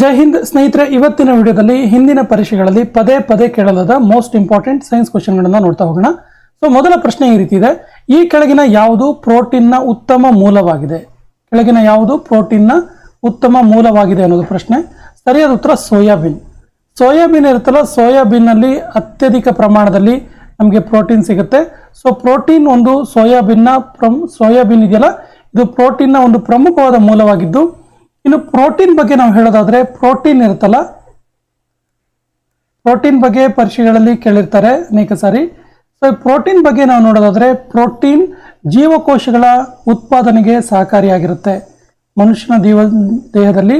ಜೈ ಹಿಂದ್ ಸ್ನೇಹಿತರೆ, ಇವತ್ತಿನ ವಿಡಿಯೋದಲ್ಲಿ ಹಿಂದಿನ ಪರೀಕ್ಷೆಗಳಲ್ಲಿ ಪದೇ ಪದೇ ಕೇಳಲಾದ ಮೋಸ್ಟ್ ಇಂಪಾರ್ಟೆಂಟ್ ಸೈನ್ಸ್ ಕ್ವಶನ್ಗಳನ್ನು ನೋಡ್ತಾ ಹೋಗೋಣ. ಸೊ ಮೊದಲ ಪ್ರಶ್ನೆ ಈ ರೀತಿ ಇದೆ. ಈ ಕೆಳಗಿನ ಯಾವುದು ಪ್ರೋಟೀನ್ನ ಉತ್ತಮ ಮೂಲವಾಗಿದೆ? ಕೆಳಗಿನ ಯಾವುದು ಪ್ರೋಟೀನ್ನ ಉತ್ತಮ ಮೂಲವಾಗಿದೆ ಅನ್ನೋದು ಪ್ರಶ್ನೆ. ಸರಿಯಾದ ಉತ್ತರ ಸೋಯಾಬೀನ್. ಸೋಯಾಬೀನ್ ಇರುತ್ತಲ್ಲ ಸೋಯಾಬೀನ್ನಲ್ಲಿ ಅತ್ಯಧಿಕ ಪ್ರಮಾಣದಲ್ಲಿ ನಮಗೆ ಪ್ರೋಟೀನ್ ಸಿಗುತ್ತೆ. ಸೊ ಪ್ರೋಟೀನ್ ಒಂದು ಸೋಯಾಬೀನ್ನ ಪ್ರಮ್, ಸೋಯಾಬೀನ್ ಇದೆಯಲ್ಲ, ಇದು ಪ್ರೋಟೀನ್ನ ಒಂದು ಪ್ರಮುಖವಾದ ಮೂಲವಾಗಿದ್ದು ಇನ್ನು ಪ್ರೋಟೀನ್ ಬಗ್ಗೆ ನಾವು ಹೇಳೋದಾದ್ರೆ ಪ್ರೋಟೀನ್ ಇರುತ್ತಲ್ಲ? ಪ್ರೋಟೀನ್ ಬಗ್ಗೆ ಪರೀಕ್ಷೆಗಳಲ್ಲಿ ಕೇಳಿರ್ತಾರೆ ಅನೇಕ ಸಾರಿ. ಸೊ ಪ್ರೋಟೀನ್ ಬಗ್ಗೆ ನಾವು ನೋಡೋದಾದ್ರೆ ಪ್ರೋಟೀನ್ ಜೀವಕೋಶಗಳ ಉತ್ಪಾದನೆಗೆ ಸಹಕಾರಿಯಾಗಿರುತ್ತೆ. ಮನುಷ್ಯನ ದೇವ ದೇಹದಲ್ಲಿ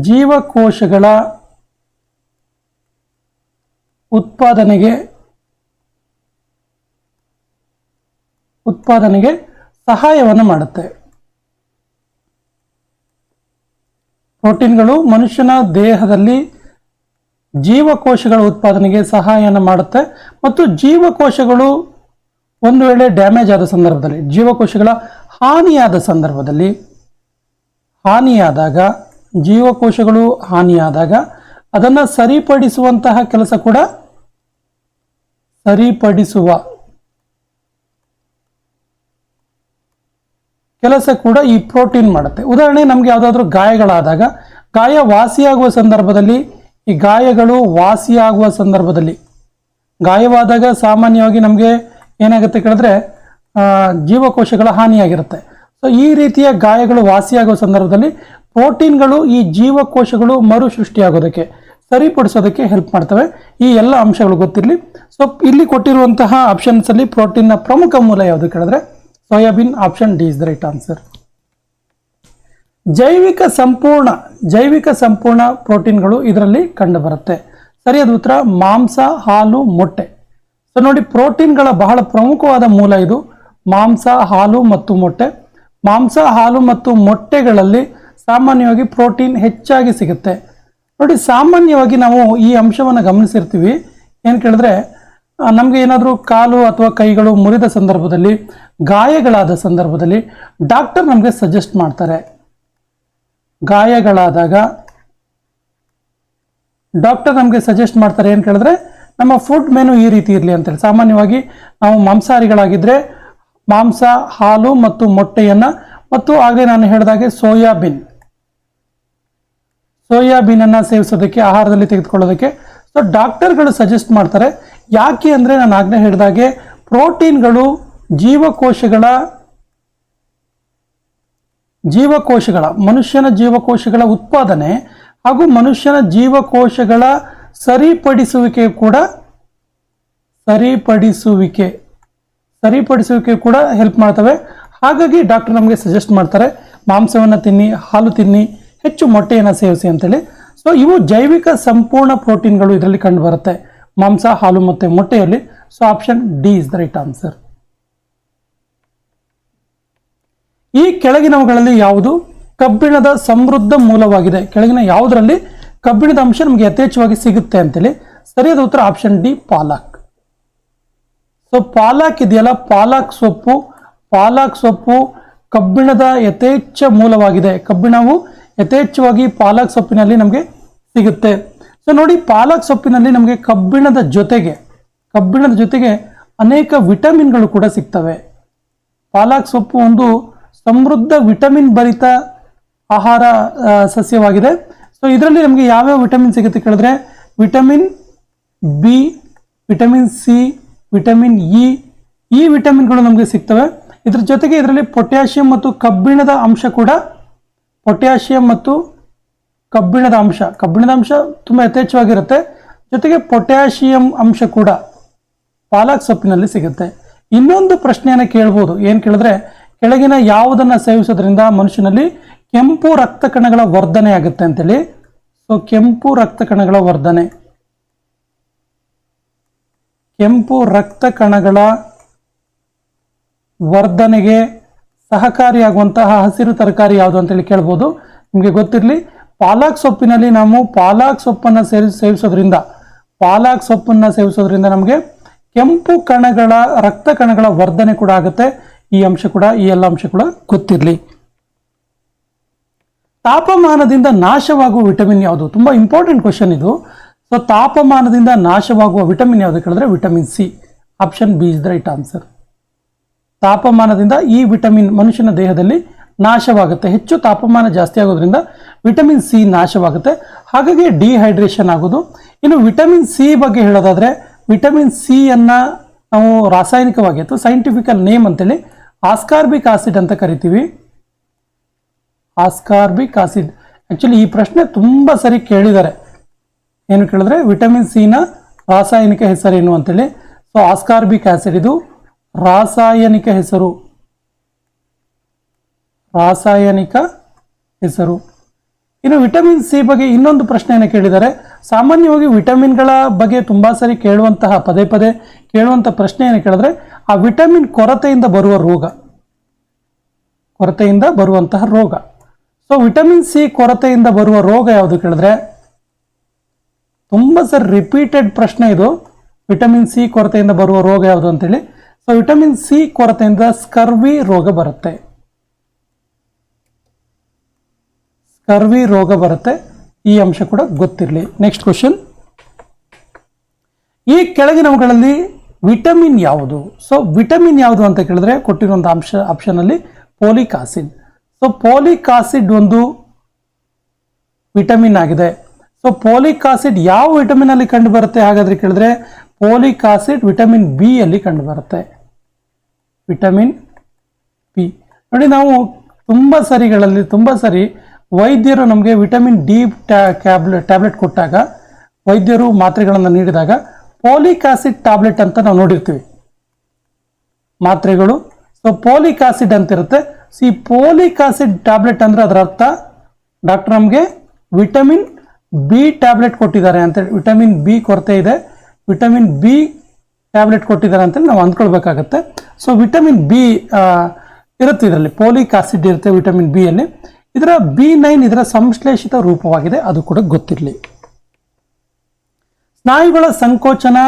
ಜೀವಕೋಶಗಳ ಉತ್ಪಾದನೆಗೆ ಉತ್ಪಾದನೆಗೆ ಸಹಾಯವನ್ನು ಮಾಡುತ್ತೆ. ಪ್ರೋಟೀನ್ಗಳು ಮನುಷ್ಯನ ದೇಹದಲ್ಲಿ ಜೀವಕೋಶಗಳ ಉತ್ಪಾದನೆಗೆ ಸಹಾಯನ ಮಾಡುತ್ತೆ. ಮತ್ತು ಜೀವಕೋಶಗಳು ಒಂದು ವೇಳೆ ಡ್ಯಾಮೇಜ್ ಆದ ಸಂದರ್ಭದಲ್ಲಿ, ಜೀವಕೋಶಗಳ ಹಾನಿಯಾದ ಸಂದರ್ಭದಲ್ಲಿ, ಹಾನಿಯಾದಾಗ, ಜೀವಕೋಶಗಳು ಹಾನಿಯಾದಾಗ ಅದನ್ನು ಸರಿಪಡಿಸುವಂತಹ ಕೆಲಸ ಕೂಡ ಸರಿಪಡಿಸುವ ಕೆಲಸ ಕೂಡ ಈ ಪ್ರೋಟೀನ್ ಮಾಡುತ್ತೆ. ಉದಾಹರಣೆ ನಮಗೆ ಯಾವುದಾದ್ರೂ ಗಾಯಗಳಾದಾಗ, ಗಾಯ ವಾಸಿಯಾಗುವ ಸಂದರ್ಭದಲ್ಲಿ, ಈ ಗಾಯಗಳು ವಾಸಿಯಾಗುವ ಸಂದರ್ಭದಲ್ಲಿ, ಗಾಯವಾದಾಗ ಸಾಮಾನ್ಯವಾಗಿ ನಮಗೆ ಏನಾಗುತ್ತೆ ಕೇಳಿದ್ರೆ ಜೀವಕೋಶಗಳ ಹಾನಿಯಾಗಿರುತ್ತೆ. ಸೊ ಈ ರೀತಿಯ ಗಾಯಗಳು ವಾಸಿಯಾಗುವ ಸಂದರ್ಭದಲ್ಲಿ ಪ್ರೋಟೀನ್ಗಳು ಈ ಜೀವಕೋಶಗಳು ಮರು ಸೃಷ್ಟಿಯಾಗೋದಕ್ಕೆ ಸರಿಪಡಿಸೋದಕ್ಕೆ ಹೆಲ್ಪ್ ಮಾಡ್ತವೆ. ಈ ಎಲ್ಲ ಅಂಶಗಳು ಗೊತ್ತಿರಲಿ. ಸೊ ಇಲ್ಲಿ ಕೊಟ್ಟಿರುವಂತಹ ಆಪ್ಷನ್ಸಲ್ಲಿ ಪ್ರೋಟೀನ್ನ ಪ್ರಮುಖ ಮೂಲ ಯಾವುದು ಕೇಳಿದ್ರೆ soybean option D is the right answer ಜೈವಿಕ ಸಂಪೂರ್ಣ ಜೈವಿಕ ಸಂಪೂರ್ಣ ಪ್ರೋಟೀನ್ಗಳು ಇದರಲ್ಲಿ ಕಂಡುಬರುತ್ತೆ. ಸರಿಯಾದ ಉತ್ತರ, ಮಾಂಸ, ಹಾಲು, ಮೊಟ್ಟೆ. ಸೊ ನೋಡಿ, ಪ್ರೋಟೀನ್ಗಳ ಬಹಳ ಪ್ರಮುಖವಾದ ಮೂಲ ಇದು. ಮಾಂಸ, ಹಾಲು ಮತ್ತು ಮೊಟ್ಟೆ. ಮಾಂಸ, ಹಾಲು ಮತ್ತು ಮೊಟ್ಟೆಗಳಲ್ಲಿ ಸಾಮಾನ್ಯವಾಗಿ ಪ್ರೋಟೀನ್ ಹೆಚ್ಚಾಗಿ ಸಿಗುತ್ತೆ. ನೋಡಿ, ಸಾಮಾನ್ಯವಾಗಿ ನಾವು ಈ ಅಂಶವನ್ನು ಗಮನಿಸಿರ್ತೀವಿ. ಏನು ಕೇಳಿದ್ರೆ ನಮಗೆ ಏನಾದರೂ ಕಾಲು ಅಥವಾ ಕೈಗಳು ಮುರಿದ ಸಂದರ್ಭದಲ್ಲಿ, ಗಾಯಗಳಾದ ಸಂದರ್ಭದಲ್ಲಿ ಡಾಕ್ಟರ್ ನಮಗೆ ಸಜೆಸ್ಟ್ ಮಾಡ್ತಾರೆ. ಗಾಯಗಳಾದಾಗ ಡಾಕ್ಟರ್ ನಮಗೆ ಸಜೆಸ್ಟ್ ಮಾಡ್ತಾರೆ ಏನು ಕೇಳಿದ್ರೆ, ನಮ್ಮ ಫುಡ್ ಮೆನು ಈ ರೀತಿ ಇರಲಿ ಅಂತೇಳಿ ಸಾಮಾನ್ಯವಾಗಿ ನಾವು ಮಾಂಸಾಹಾರಿಗಳಾಗಿದ್ದರೆ ಮಾಂಸ, ಹಾಲು ಮತ್ತು ಮೊಟ್ಟೆಯನ್ನು ಮತ್ತು ಆಗಲೇ ನಾನು ಹೇಳಿದಾಗೆ ಸೋಯಾಬೀನ್. ಸೋಯಾಬೀನನ್ನು ಸೇವಿಸೋದಕ್ಕೆ, ಆಹಾರದಲ್ಲಿ ತೆಗೆದುಕೊಳ್ಳೋದಕ್ಕೆ. ಸೊ ಡಾಕ್ಟರ್ಗಳು ಸಜೆಸ್ಟ್ ಮಾಡ್ತಾರೆ ಯಾಕೆ ಅಂದರೆ ನಾನು ಆಗ್ನೇ ಹೇಳಿದಾಗೆ ಪ್ರೋಟೀನ್ಗಳು ಜೀವಕೋಶಗಳ ಜೀವಕೋಶಗಳ, ಮನುಷ್ಯನ ಜೀವಕೋಶಗಳ ಉತ್ಪಾದನೆ ಹಾಗೂ ಮನುಷ್ಯನ ಜೀವಕೋಶಗಳ ಸರಿಪಡಿಸುವಿಕೆ ಕೂಡ ಸರಿಪಡಿಸುವಿಕೆ ಸರಿಪಡಿಸುವಿಕೆ ಕೂಡ ಹೆಲ್ಪ್ ಮಾಡ್ತವೆ. ಹಾಗಾಗಿ ಡಾಕ್ಟರ್ ನಮಗೆ ಸಜೆಸ್ಟ್ ಮಾಡ್ತಾರೆ, ಮಾಂಸವನ್ನು ತಿನ್ನಿ, ಹಾಲು ತಿನ್ನಿ, ಹೆಚ್ಚು ಮೊಟ್ಟೆಯನ್ನು ಸೇವಿಸಿ ಅಂತೇಳಿ. ಸೊ ಇವು ಜೈವಿಕ ಸಂಪೂರ್ಣ ಪ್ರೋಟೀನ್ಗಳು ಇದರಲ್ಲಿ ಕಂಡು ಬರುತ್ತೆ. ಮಾಂಸ, ಹಾಲು ಮತ್ತು ಮೊಟ್ಟೆಯಲ್ಲಿ. So option D is the right answer ಈ ಕೆಳಗಿನವುಗಳಲ್ಲಿ ಯಾವುದು? ಕಬ್ಬಿಣದ ಸಮೃದ್ಧ ಮೂಲವಾಗಿದೆ. ಕೆಳಗಿನ ಯಾವುದರಲ್ಲಿ? ಕಬ್ಬಿಣದ ಅಂಶ ನಮಗೆ ಯಥೇಚ್ಛವಾಗಿ ಸಿಗುತ್ತೆ ಅಂತೇಳಿ. ಸರಿಯಾದ ಉತ್ತರ option D palak. So palak ಇದೆಯಲ್ಲ? ಪಾಲಕ್ ಸೊಪ್ಪು. ಪಾಲಕ್ ಸೊಪ್ಪು ಕಬ್ಬಿಣದ ಯಥೇಚ್ಛ ಮೂಲವಾಗಿದೆ. ಕಬ್ಬಿಣವು ಯಥೇಚ್ಛವಾಗಿ ಪಾಲಕ್ ಸೊಪ್ಪಿನಲ್ಲಿ ನಮಗೆ ಸಿಗುತ್ತೆ. ಸೊ ನೋಡಿ, ಪಾಲಕ್ ಸೊಪ್ಪಿನಲ್ಲಿ ನಮಗೆ ಕಬ್ಬಿಣದ ಜೊತೆಗೆ ಕಬ್ಬಿಣದ ಜೊತೆಗೆ ಅನೇಕ ವಿಟಮಿನ್ಗಳು ಕೂಡ ಸಿಗ್ತವೆ. ಪಾಲಕ್ ಸೊಪ್ಪು ಒಂದು ಸಮೃದ್ಧ ವಿಟಮಿನ್ ಭರಿತ ಆಹಾರ ಸಸ್ಯವಾಗಿದೆ. ಸೊ ಇದರಲ್ಲಿ ನಮಗೆ ಯಾವ್ಯಾವ ವಿಟಮಿನ್ ಸಿಗುತ್ತೆ ಕೇಳಿದ್ರೆ, vitamin B, vitamin C, vitamin E, ಈ ವಿಟಮಿನ್ಗಳು ನಮಗೆ ಸಿಗ್ತವೆ. ಇದ್ರ ಜೊತೆಗೆ ಇದರಲ್ಲಿ ಪೊಟ್ಯಾಷಿಯಂ ಮತ್ತು ಕಬ್ಬಿಣದ ಅಂಶ ಕೂಡ, ಪೊಟ್ಯಾಷಿಯಂ ಮತ್ತು ಕಬ್ಬಿಣದ ಅಂಶ. ಕಬ್ಬಿಣದ ಅಂಶ ತುಂಬ ಯಥೇಚ್ಛವಾಗಿರುತ್ತೆ. ಜೊತೆಗೆ ಪೊಟ್ಯಾಷಿಯಂ ಅಂಶ ಕೂಡ ಪಾಲಕ್ ಸೊಪ್ಪಿನಲ್ಲಿ ಸಿಗುತ್ತೆ. ಇನ್ನೊಂದು ಪ್ರಶ್ನೆಯನ್ನು ಕೇಳ್ಬೋದು. ಏನು ಕೇಳಿದ್ರೆ, ಕೆಳಗಿನ ಯಾವುದನ್ನು ಸೇವಿಸೋದ್ರಿಂದ ಮನುಷ್ಯನಲ್ಲಿ ಕೆಂಪು ರಕ್ತ ಕಣಗಳ ವರ್ಧನೆ ಆಗುತ್ತೆ ಅಂತೇಳಿ. ಸೊ ಕೆಂಪು ರಕ್ತ ಕಣಗಳ ವರ್ಧನೆ. ಕೆಂಪು ರಕ್ತ ಕಣಗಳ ವರ್ಧನೆಗೆ ಸಹಕಾರಿಯಾಗುವಂತಹ ಹಸಿರು ತರಕಾರಿ ಯಾವುದು ಅಂತೇಳಿ ಕೇಳ್ಬೋದು. ನಿಮಗೆ ಗೊತ್ತಿರಲಿ. ಪಾಲಕ್ ಸೊಪ್ಪಿನಲ್ಲಿ ನಾವು ಪಾಲಕ್ ಸೊಪ್ಪನ್ನು ಸೇರಿ ಸೇವಿಸೋದ್ರಿಂದ, ಪಾಲಕ್ ಸೊಪ್ಪನ್ನು ಸೇವಿಸೋದ್ರಿಂದ ನಮಗೆ ಕೆಂಪು ಕಣಗಳ, ರಕ್ತ ಕಣಗಳ ವರ್ಧನೆ ಕೂಡ ಆಗುತ್ತೆ. ಈ ಅಂಶ ಕೂಡ, ಈ ಎಲ್ಲ ಅಂಶ ಕೂಡ ಗೊತ್ತಿರಲಿ. ತಾಪಮಾನದಿಂದ ನಾಶವಾಗುವ ವಿಟಮಿನ್ ಯಾವುದು? ತುಂಬ ಇಂಪಾರ್ಟೆಂಟ್ ಕ್ವಶನ್ ಇದು. ಸೊ ತಾಪಮಾನದಿಂದ ನಾಶವಾಗುವ ವಿಟಮಿನ್ ಯಾವುದು ಕೇಳಿದ್ರೆ vitamin C. Option B is the right answer ತಾಪಮಾನದಿಂದ ಈ ವಿಟಮಿನ್ ಮನುಷ್ಯನ ದೇಹದಲ್ಲಿ ನಾಶವಾಗುತ್ತೆ. ಹೆಚ್ಚು ತಾಪಮಾನ ಜಾಸ್ತಿ ಆಗೋದ್ರಿಂದ ವಿಟಮಿನ್ ಸಿ ನಾಶವಾಗುತ್ತೆ. ಹಾಗಾಗಿ ಡಿಹೈಡ್ರೇಷನ್ ಆಗೋದು. ಇನ್ನು ವಿಟಮಿನ್ ಸಿ ಬಗ್ಗೆ ಹೇಳೋದಾದರೆ ವಿಟಮಿನ್ ಸಿ ಅನ್ನ ನಾವು ರಾಸಾಯನಿಕವಾಗಿ ಅಥವಾ ಸೈಂಟಿಫಿಕಲ್ ನೇಮ್ ಅಂತೇಳಿ ಆಸ್ಕಾರ್ಬಿಕ್ ಆಸಿಡ್ ಅಂತ ಕರಿತೀವಿ. ಆಸ್ಕಾರ್ಬಿಕ್ ಆಸಿಡ್ ಆ್ಯಕ್ಚುಲಿ ಈ ಪ್ರಶ್ನೆ ತುಂಬ ಸರಿ ಕೇಳಿದ್ದಾರೆ. ಏನು ಕೇಳಿದ್ರೆ ವಿಟಮಿನ್ ಸಿ ನ ರಾಸಾಯನಿಕ ಹೆಸರೇನು ಅಂತೇಳಿ? ಸೊ ಆಸ್ಕಾರ್ಬಿಕ್ ಆಸಿಡ್ ಇದು ರಾಸಾಯನಿಕ ಹೆಸರು. ರಾಸಾಯನಿಕ ಹೆಸರು. ಇನ್ನು ವಿಟಮಿನ್ ಸಿ ಬಗ್ಗೆ ಇನ್ನೊಂದು ಪ್ರಶ್ನೆಯನ್ನು ಕೇಳಿದ್ದಾರೆ ಸಾಮಾನ್ಯವಾಗಿ ವಿಟಮಿನ್ಗಳ ಬಗ್ಗೆ ತುಂಬ ಸರಿ ಕೇಳುವಂತಹ ಪದೇ ಪದೇ ಕೇಳುವಂಥ ಪ್ರಶ್ನೆಯನ್ನು ಕೇಳಿದ್ರೆ, ಆ ವಿಟಮಿನ್ ಕೊರತೆಯಿಂದ ಬರುವ ರೋಗ, ಕೊರತೆಯಿಂದ ಬರುವಂತಹ ರೋಗ. ಸೊ ವಿಟಮಿನ್ ಸಿ ಕೊರತೆಯಿಂದ ಬರುವ ರೋಗ ಯಾವುದು ಕೇಳಿದ್ರೆ, ತುಂಬ ಸರಿ ರಿಪೀಟೆಡ್ ಪ್ರಶ್ನೆ ಇದು. ವಿಟಮಿನ್ ಸಿ ಕೊರತೆಯಿಂದ ಬರುವ ರೋಗ ಯಾವುದು ಅಂತೇಳಿ. ಸೊ ವಿಟಮಿನ್ ಸಿ ಕೊರತೆಯಿಂದ ಸ್ಕರ್ವಿ ರೋಗ ಬರುತ್ತೆ. ಸ್ಕರ್ವಿ ರೋಗ ಬರುತ್ತೆ, ಈ ಅಂಶ ಕೂಡ ಗೊತ್ತಿರಲಿ. ನೆಕ್ಸ್ಟ್ ಕ್ವಶನ್ ಈ ಕೆಳಗಿನವುಗಳಲ್ಲಿ ವಿಟಮಿನ್ ಯಾವುದು? ಸೊ ವಿಟಮಿನ್ ಯಾವುದು ಅಂತ ಕೇಳಿದ್ರೆ ಕೊಟ್ಟಿರುವಂಥ ಅಂಶ ಆಪ್ಷನ್ ಅಲ್ಲಿ folic acid so folic acid ಒಂದು ವಿಟಮಿನ್ ಆಗಿದೆ. ಸೊ ಪೋಲಿಕ್ ಆಸಿಡ್ ಯಾವ ವಿಟಮಿನ್ ಅಲ್ಲಿ ಕಂಡು ಬರುತ್ತೆ? ಹಾಗಾದ್ರೆ ಕೇಳಿದ್ರೆ ಪೋಲಿಕ್ ಆಸಿಡ್ ವಿಟಮಿನ್ ಬಿ ಅಲ್ಲಿ ಕಂಡು ಬರುತ್ತೆ. Vitamin B. ನೋಡಿ, ನಾವು ತುಂಬ ಸರಿಗಳಲ್ಲಿ, ತುಂಬ ಸರಿ ವೈದ್ಯರು ನಮಗೆ ವಿಟಮಿನ್ ಡಿ ಟ್ಯಾಬ್ಲೆಟ್ ಟ್ಯಾಬ್ಲೆಟ್ ಕೊಟ್ಟಾಗ, ವೈದ್ಯರು ಮಾತ್ರೆಗಳನ್ನು ನೀಡಿದಾಗ ಪೋಲಿಕ್ ಆಸಿಡ್ ಟ್ಯಾಬ್ಲೆಟ್ ಅಂತ ನಾವು ನೋಡಿರ್ತೀವಿ. ಮಾತ್ರೆಗಳು. ಸೊ ಪೋಲಿಕ್ ಆಸಿಡ್ ಅಂತ ಇರುತ್ತೆ ಸೊ ಈ ಪೋಲಿಕ್ ಆಸಿಡ್ ಟ್ಯಾಬ್ಲೆಟ್ ಅಂದರೆ ಅದರ ಅರ್ಥ ಡಾಕ್ಟರ್ ನಮಗೆ ವಿಟಮಿನ್ ಬಿ ಟ್ಯಾಬ್ಲೆಟ್ ಕೊಟ್ಟಿದ್ದಾರೆ ಅಂತೇಳಿ ವಿಟಮಿನ್ ಬಿ ಕೊರತೆ ಇದೆ, ವಿಟಮಿನ್ ಬಿ ಟ್ಯಾಬ್ಲೆಟ್ ಕೊಟ್ಟಿದ್ದಾರೆ ಅಂತೇಳಿ ನಾವು ಅಂದ್ಕೊಳ್ಬೇಕಾಗತ್ತೆ. ಸೊ ವಿಟಮಿನ್ ಬಿ ಇರುತ್ತೆ ಇದರಲ್ಲಿ ಪೋಲಿಕ್ ಆಸಿಡ್ ಇರುತ್ತೆ ವಿಟಮಿನ್ ಬಿ ಅಲ್ಲಿ. ಇದರ ಬಿ ನೈನ್ ಇದರ ಸಂಶ್ಲೇಷಿತ ರೂಪವಾಗಿದೆ, ಅದು ಕೂಡ ಗೊತ್ತಿರಲಿ. ಸ್ನಾಯುಗಳ ಸಂಕೋಚನ,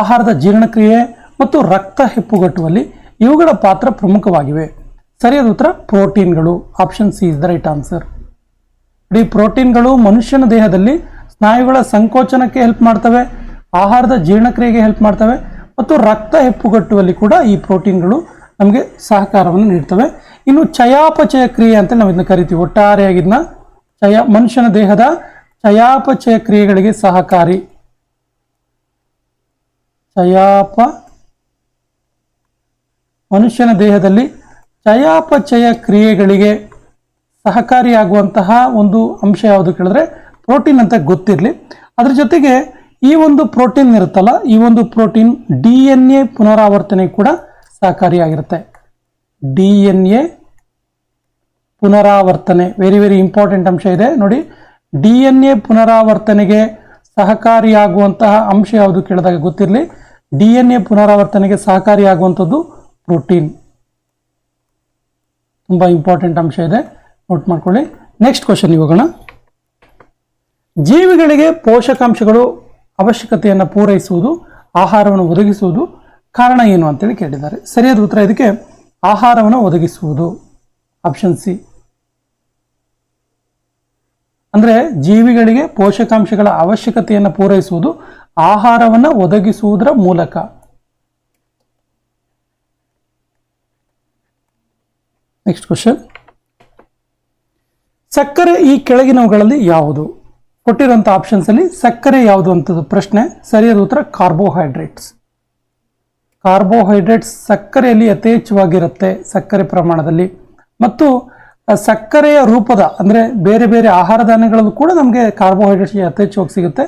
ಆಹಾರದ ಜೀರ್ಣಕ್ರಿಯೆ ಮತ್ತು ರಕ್ತ ಹೆಪ್ಪುಗಟ್ಟುವಲ್ಲಿ ಇವುಗಳ ಪಾತ್ರ ಪ್ರಮುಖವಾಗಿವೆ. ಸರಿಯಾದ ಉತ್ತರ, ಪ್ರೋಟೀನ್ಗಳು. Option C is the right answer ಇಡೀ ಪ್ರೋಟೀನ್ಗಳು ಮನುಷ್ಯನ ದೇಹದಲ್ಲಿ ಸ್ನಾಯುಗಳ ಸಂಕೋಚನಕ್ಕೆ ಹೆಲ್ಪ್ ಮಾಡ್ತವೆ, ಆಹಾರದ ಜೀರ್ಣಕ್ರಿಯೆಗೆ ಹೆಲ್ಪ್ ಮಾಡ್ತವೆ ಮತ್ತು ರಕ್ತ ಹೆಪ್ಪುಗಟ್ಟುವಲ್ಲಿ ಕೂಡ ಈ ಪ್ರೋಟೀನ್ಗಳು ನಮಗೆ ಸಹಕಾರವನ್ನು ನೀಡ್ತವೆ. ಇನ್ನು ಚಯಾಪಚಯ ಕ್ರಿಯೆ ಅಂತ ನಾವು ಇದನ್ನ ಕರಿತೀವಿ. ಒಟ್ಟಾರೆಯಾಗಿ ಇದನ್ನ ಚಯ ಮನುಷ್ಯನ ದೇಹದ ಚಯಾಪಚಯ ಕ್ರಿಯೆಗಳಿಗೆ ಸಹಕಾರಿ. ಚಯಾಪ ಮನುಷ್ಯನ ದೇಹದಲ್ಲಿ ಚಯಾಪಚಯ ಕ್ರಿಯೆಗಳಿಗೆ ಸಹಕಾರಿಯಾಗುವಂತಹ ಒಂದು ಅಂಶ ಯಾವುದು ಕೇಳಿದ್ರೆ ಪ್ರೋಟೀನ್ ಅಂತ ಗೊತ್ತಿರಲಿ. ಅದ್ರ ಜೊತೆಗೆ ಈ ಒಂದು ಪ್ರೋಟೀನ್ ಇರುತ್ತಲ್ಲ, ಈ ಒಂದು ಪ್ರೋಟೀನ್ ಡಿ ಎನ್ ಎ ಪುನರಾವರ್ತನೆ ಕೂಡ ಸಹಕಾರಿಯಾಗಿರುತ್ತೆ. ಡಿ ಎನ್ ಎ ಪುನರಾವರ್ತನೆ. ವೆರಿ ವೆರಿ ಇಂಪಾರ್ಟೆಂಟ್ ಅಂಶ ಇದೆ. ನೋಡಿ ಡಿ ಎನ್ ಎ ಪುನರಾವರ್ತನೆಗೆ ಸಹಕಾರಿಯಾಗುವಂತಹ ಅಂಶ ಯಾವುದು ಕೇಳಿದಾಗ ಗೊತ್ತಿರಲಿ. ಡಿ ಎನ್ ಎ ಪುನರಾವರ್ತನೆಗೆ ಸಹಕಾರಿಯಾಗುವಂಥದ್ದು ಪ್ರೋಟೀನ್. ತುಂಬ ಇಂಪಾರ್ಟೆಂಟ್ ಅಂಶ ಇದೆ. ನೋಟ್ ಮಾಡ್ಕೊಳ್ಳಿ. ನೆಕ್ಸ್ಟ್ ಕ್ವಶನ್ ಹೋಗೋಣ. ಜೀವಿಗಳಿಗೆ ಪೋಷಕಾಂಶಗಳು ಅವಶ್ಯಕತೆಯನ್ನು ಪೂರೈಸುವುದು, ಆಹಾರವನ್ನು ಒದಗಿಸುವುದು ಕಾರಣ ಏನು ಅಂತೇಳಿ ಕೇಳಿದ್ದಾರೆ. ಸರಿಯಾದ ಉತ್ತರ ಇದಕ್ಕೆ ಆಹಾರವನ್ನು ಒದಗಿಸುವುದು. ಆಪ್ಷನ್ ಸಿ ಅಂದ್ರೆ ಜೀವಿಗಳಿಗೆ ಪೋಷಕಾಂಶಗಳ ಅವಶ್ಯಕತೆಯನ್ನು ಪೂರೈಸುವುದು ಆಹಾರವನ್ನು ಒದಗಿಸುವುದರ ಮೂಲಕ. ನೆಕ್ಸ್ಟ್ ಕ್ವಶನ್ ಸಕ್ಕರೆ ಈ ಕೆಳಗಿನವುಗಳಲ್ಲಿ ಯಾವುದು? ಕೊಟ್ಟಿರುವಂಥ ಆಪ್ಷನ್ಸ್ ಅಲ್ಲಿ ಸಕ್ಕರೆ ಯಾವುದು ಅಂತದ್ದು ಪ್ರಶ್ನೆ. ಸರಿಯಾದ ಉತ್ತರ ಕಾರ್ಬೋಹೈಡ್ರೇಟ್ಸ್ ಕಾರ್ಬೋಹೈಡ್ರೇಟ್ಸ್ ಸಕ್ಕರೆಯಲ್ಲಿ ಯಥೇಚ್ಛವಾಗಿರುತ್ತೆ ಸಕ್ಕರೆ ಪ್ರಮಾಣದಲ್ಲಿ. ಮತ್ತು ಸಕ್ಕರೆಯ ರೂಪದ, ಅಂದರೆ ಬೇರೆ ಬೇರೆ ಆಹಾರ ಧಾನ್ಯಗಳಲ್ಲೂ ಕೂಡ ನಮಗೆ ಕಾರ್ಬೋಹೈಡ್ರೇಟ್ಸ್ ಯಥೇಚ್ಛವಾಗಿ ಸಿಗುತ್ತೆ.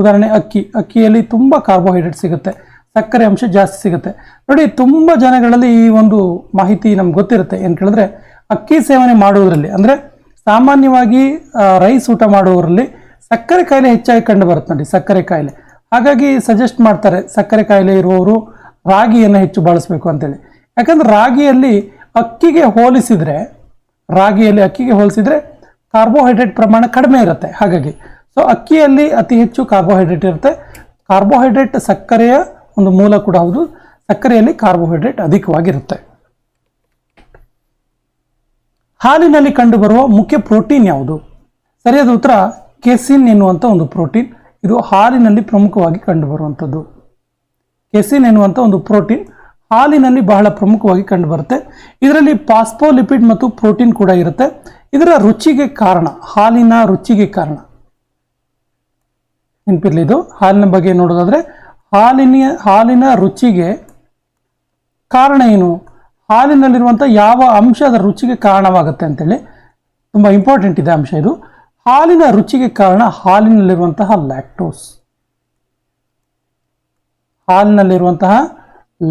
ಉದಾಹರಣೆ, ಅಕ್ಕಿ. ಅಕ್ಕಿಯಲ್ಲಿ ತುಂಬ ಕಾರ್ಬೋಹೈಡ್ರೇಟ್ ಸಿಗುತ್ತೆ. ಸಕ್ಕರೆ ಅಂಶ ಜಾಸ್ತಿ ಸಿಗುತ್ತೆ. ನೋಡಿ, ತುಂಬ ಜನಗಳಲ್ಲಿ ಈ ಒಂದು ಮಾಹಿತಿ ನಮ್ಗೆ ಗೊತ್ತಿರುತ್ತೆ. ಏನು ಕೇಳಿದ್ರೆ, ಅಕ್ಕಿ ಸೇವನೆ ಮಾಡುವುದರಲ್ಲಿ, ಅಂದರೆ ಸಾಮಾನ್ಯವಾಗಿ ರೈಸ್ ಊಟ ಮಾಡುವವರಲ್ಲಿ ಸಕ್ಕರೆ ಕಾಯಿಲೆ ಹೆಚ್ಚಾಗಿ ಕಂಡು ಬರುತ್ತೆ ನೋಡಿ, ಸಕ್ಕರೆ ಕಾಯಿಲೆ. ಹಾಗಾಗಿ ಸಜೆಸ್ಟ್ ಮಾಡ್ತಾರೆ, ಸಕ್ಕರೆ ಕಾಯಿಲೆ ಇರುವವರು ರಾಗಿಯನ್ನು ಹೆಚ್ಚು ಬಳಸಬೇಕು ಅಂತೇಳಿ. ಯಾಕಂದ್ರೆ ರಾಗಿಯಲ್ಲಿ ಅಕ್ಕಿಗೆ ಹೋಲಿಸಿದರೆ, ರಾಗಿಯಲ್ಲಿ ಅಕ್ಕಿಗೆ ಹೋಲಿಸಿದರೆ ಕಾರ್ಬೋಹೈಡ್ರೇಟ್ ಪ್ರಮಾಣ ಕಡಿಮೆ ಇರುತ್ತೆ ಹಾಗಾಗಿ. ಸೊ ಅಕ್ಕಿಯಲ್ಲಿ ಅತಿ ಹೆಚ್ಚು ಕಾರ್ಬೋಹೈಡ್ರೇಟ್ ಇರುತ್ತೆ. ಕಾರ್ಬೋಹೈಡ್ರೇಟ್ ಸಕ್ಕರೆಯ ಒಂದು ಮೂಲ ಕೂಡ ಹೌದು. ಸಕ್ಕರೆಯಲ್ಲಿ ಕಾರ್ಬೋಹೈಡ್ರೇಟ್ ಅಧಿಕವಾಗಿರುತ್ತೆ. ಹಾಲಿನಲ್ಲಿ ಕಂಡುಬರುವ ಮುಖ್ಯ ಪ್ರೋಟೀನ್ ಯಾವುದು? ಸರಿಯಾದ ಉತ್ತರ ಕೆಸಿನ್ ಎನ್ನುವಂಥ ಒಂದು ಪ್ರೋಟೀನ್. ಇದು ಹಾಲಿನಲ್ಲಿ ಪ್ರಮುಖವಾಗಿ ಕಂಡುಬರುವಂಥದ್ದು. ಕೆಸಿನ್ ಎನ್ನುವಂಥ ಒಂದು ಪ್ರೋಟೀನ್ ಹಾಲಿನಲ್ಲಿ ಬಹಳ ಪ್ರಮುಖವಾಗಿ ಕಂಡುಬರುತ್ತೆ ಇದರಲ್ಲಿ ಪಾಸ್ಪೋಲಿಪಿಡ್ ಮತ್ತು ಪ್ರೋಟೀನ್ ಕೂಡ ಇರುತ್ತೆ. ಇದರ ರುಚಿಗೆ ಕಾರಣ, ಹಾಲಿನ ರುಚಿಗೆ ಕಾರಣ. ನೆನಪಿರ್ಲಿ ಇದು? ಹಾಲಿನ ಬಗ್ಗೆ ನೋಡೋದಾದ್ರೆ ಹಾಲಿನ ಹಾಲಿನ ರುಚಿಗೆ ಕಾರಣ ಏನು? ಹಾಲಿನಲ್ಲಿರುವಂಥ ಯಾವ ಅಂಶ ಅದರ ರುಚಿಗೆ ಕಾರಣವಾಗುತ್ತೆ ಅಂತೇಳಿ. ತುಂಬ ಇಂಪಾರ್ಟೆಂಟ್ ಇದೆ ಅಂಶ ಇದು. ಹಾಲಿನ ರುಚಿಗೆ ಕಾರಣ ಹಾಲಿನಲ್ಲಿರುವಂತಹ ಲ್ಯಾಕ್ಟೋಸ್ ಹಾಲಿನಲ್ಲಿರುವಂತಹ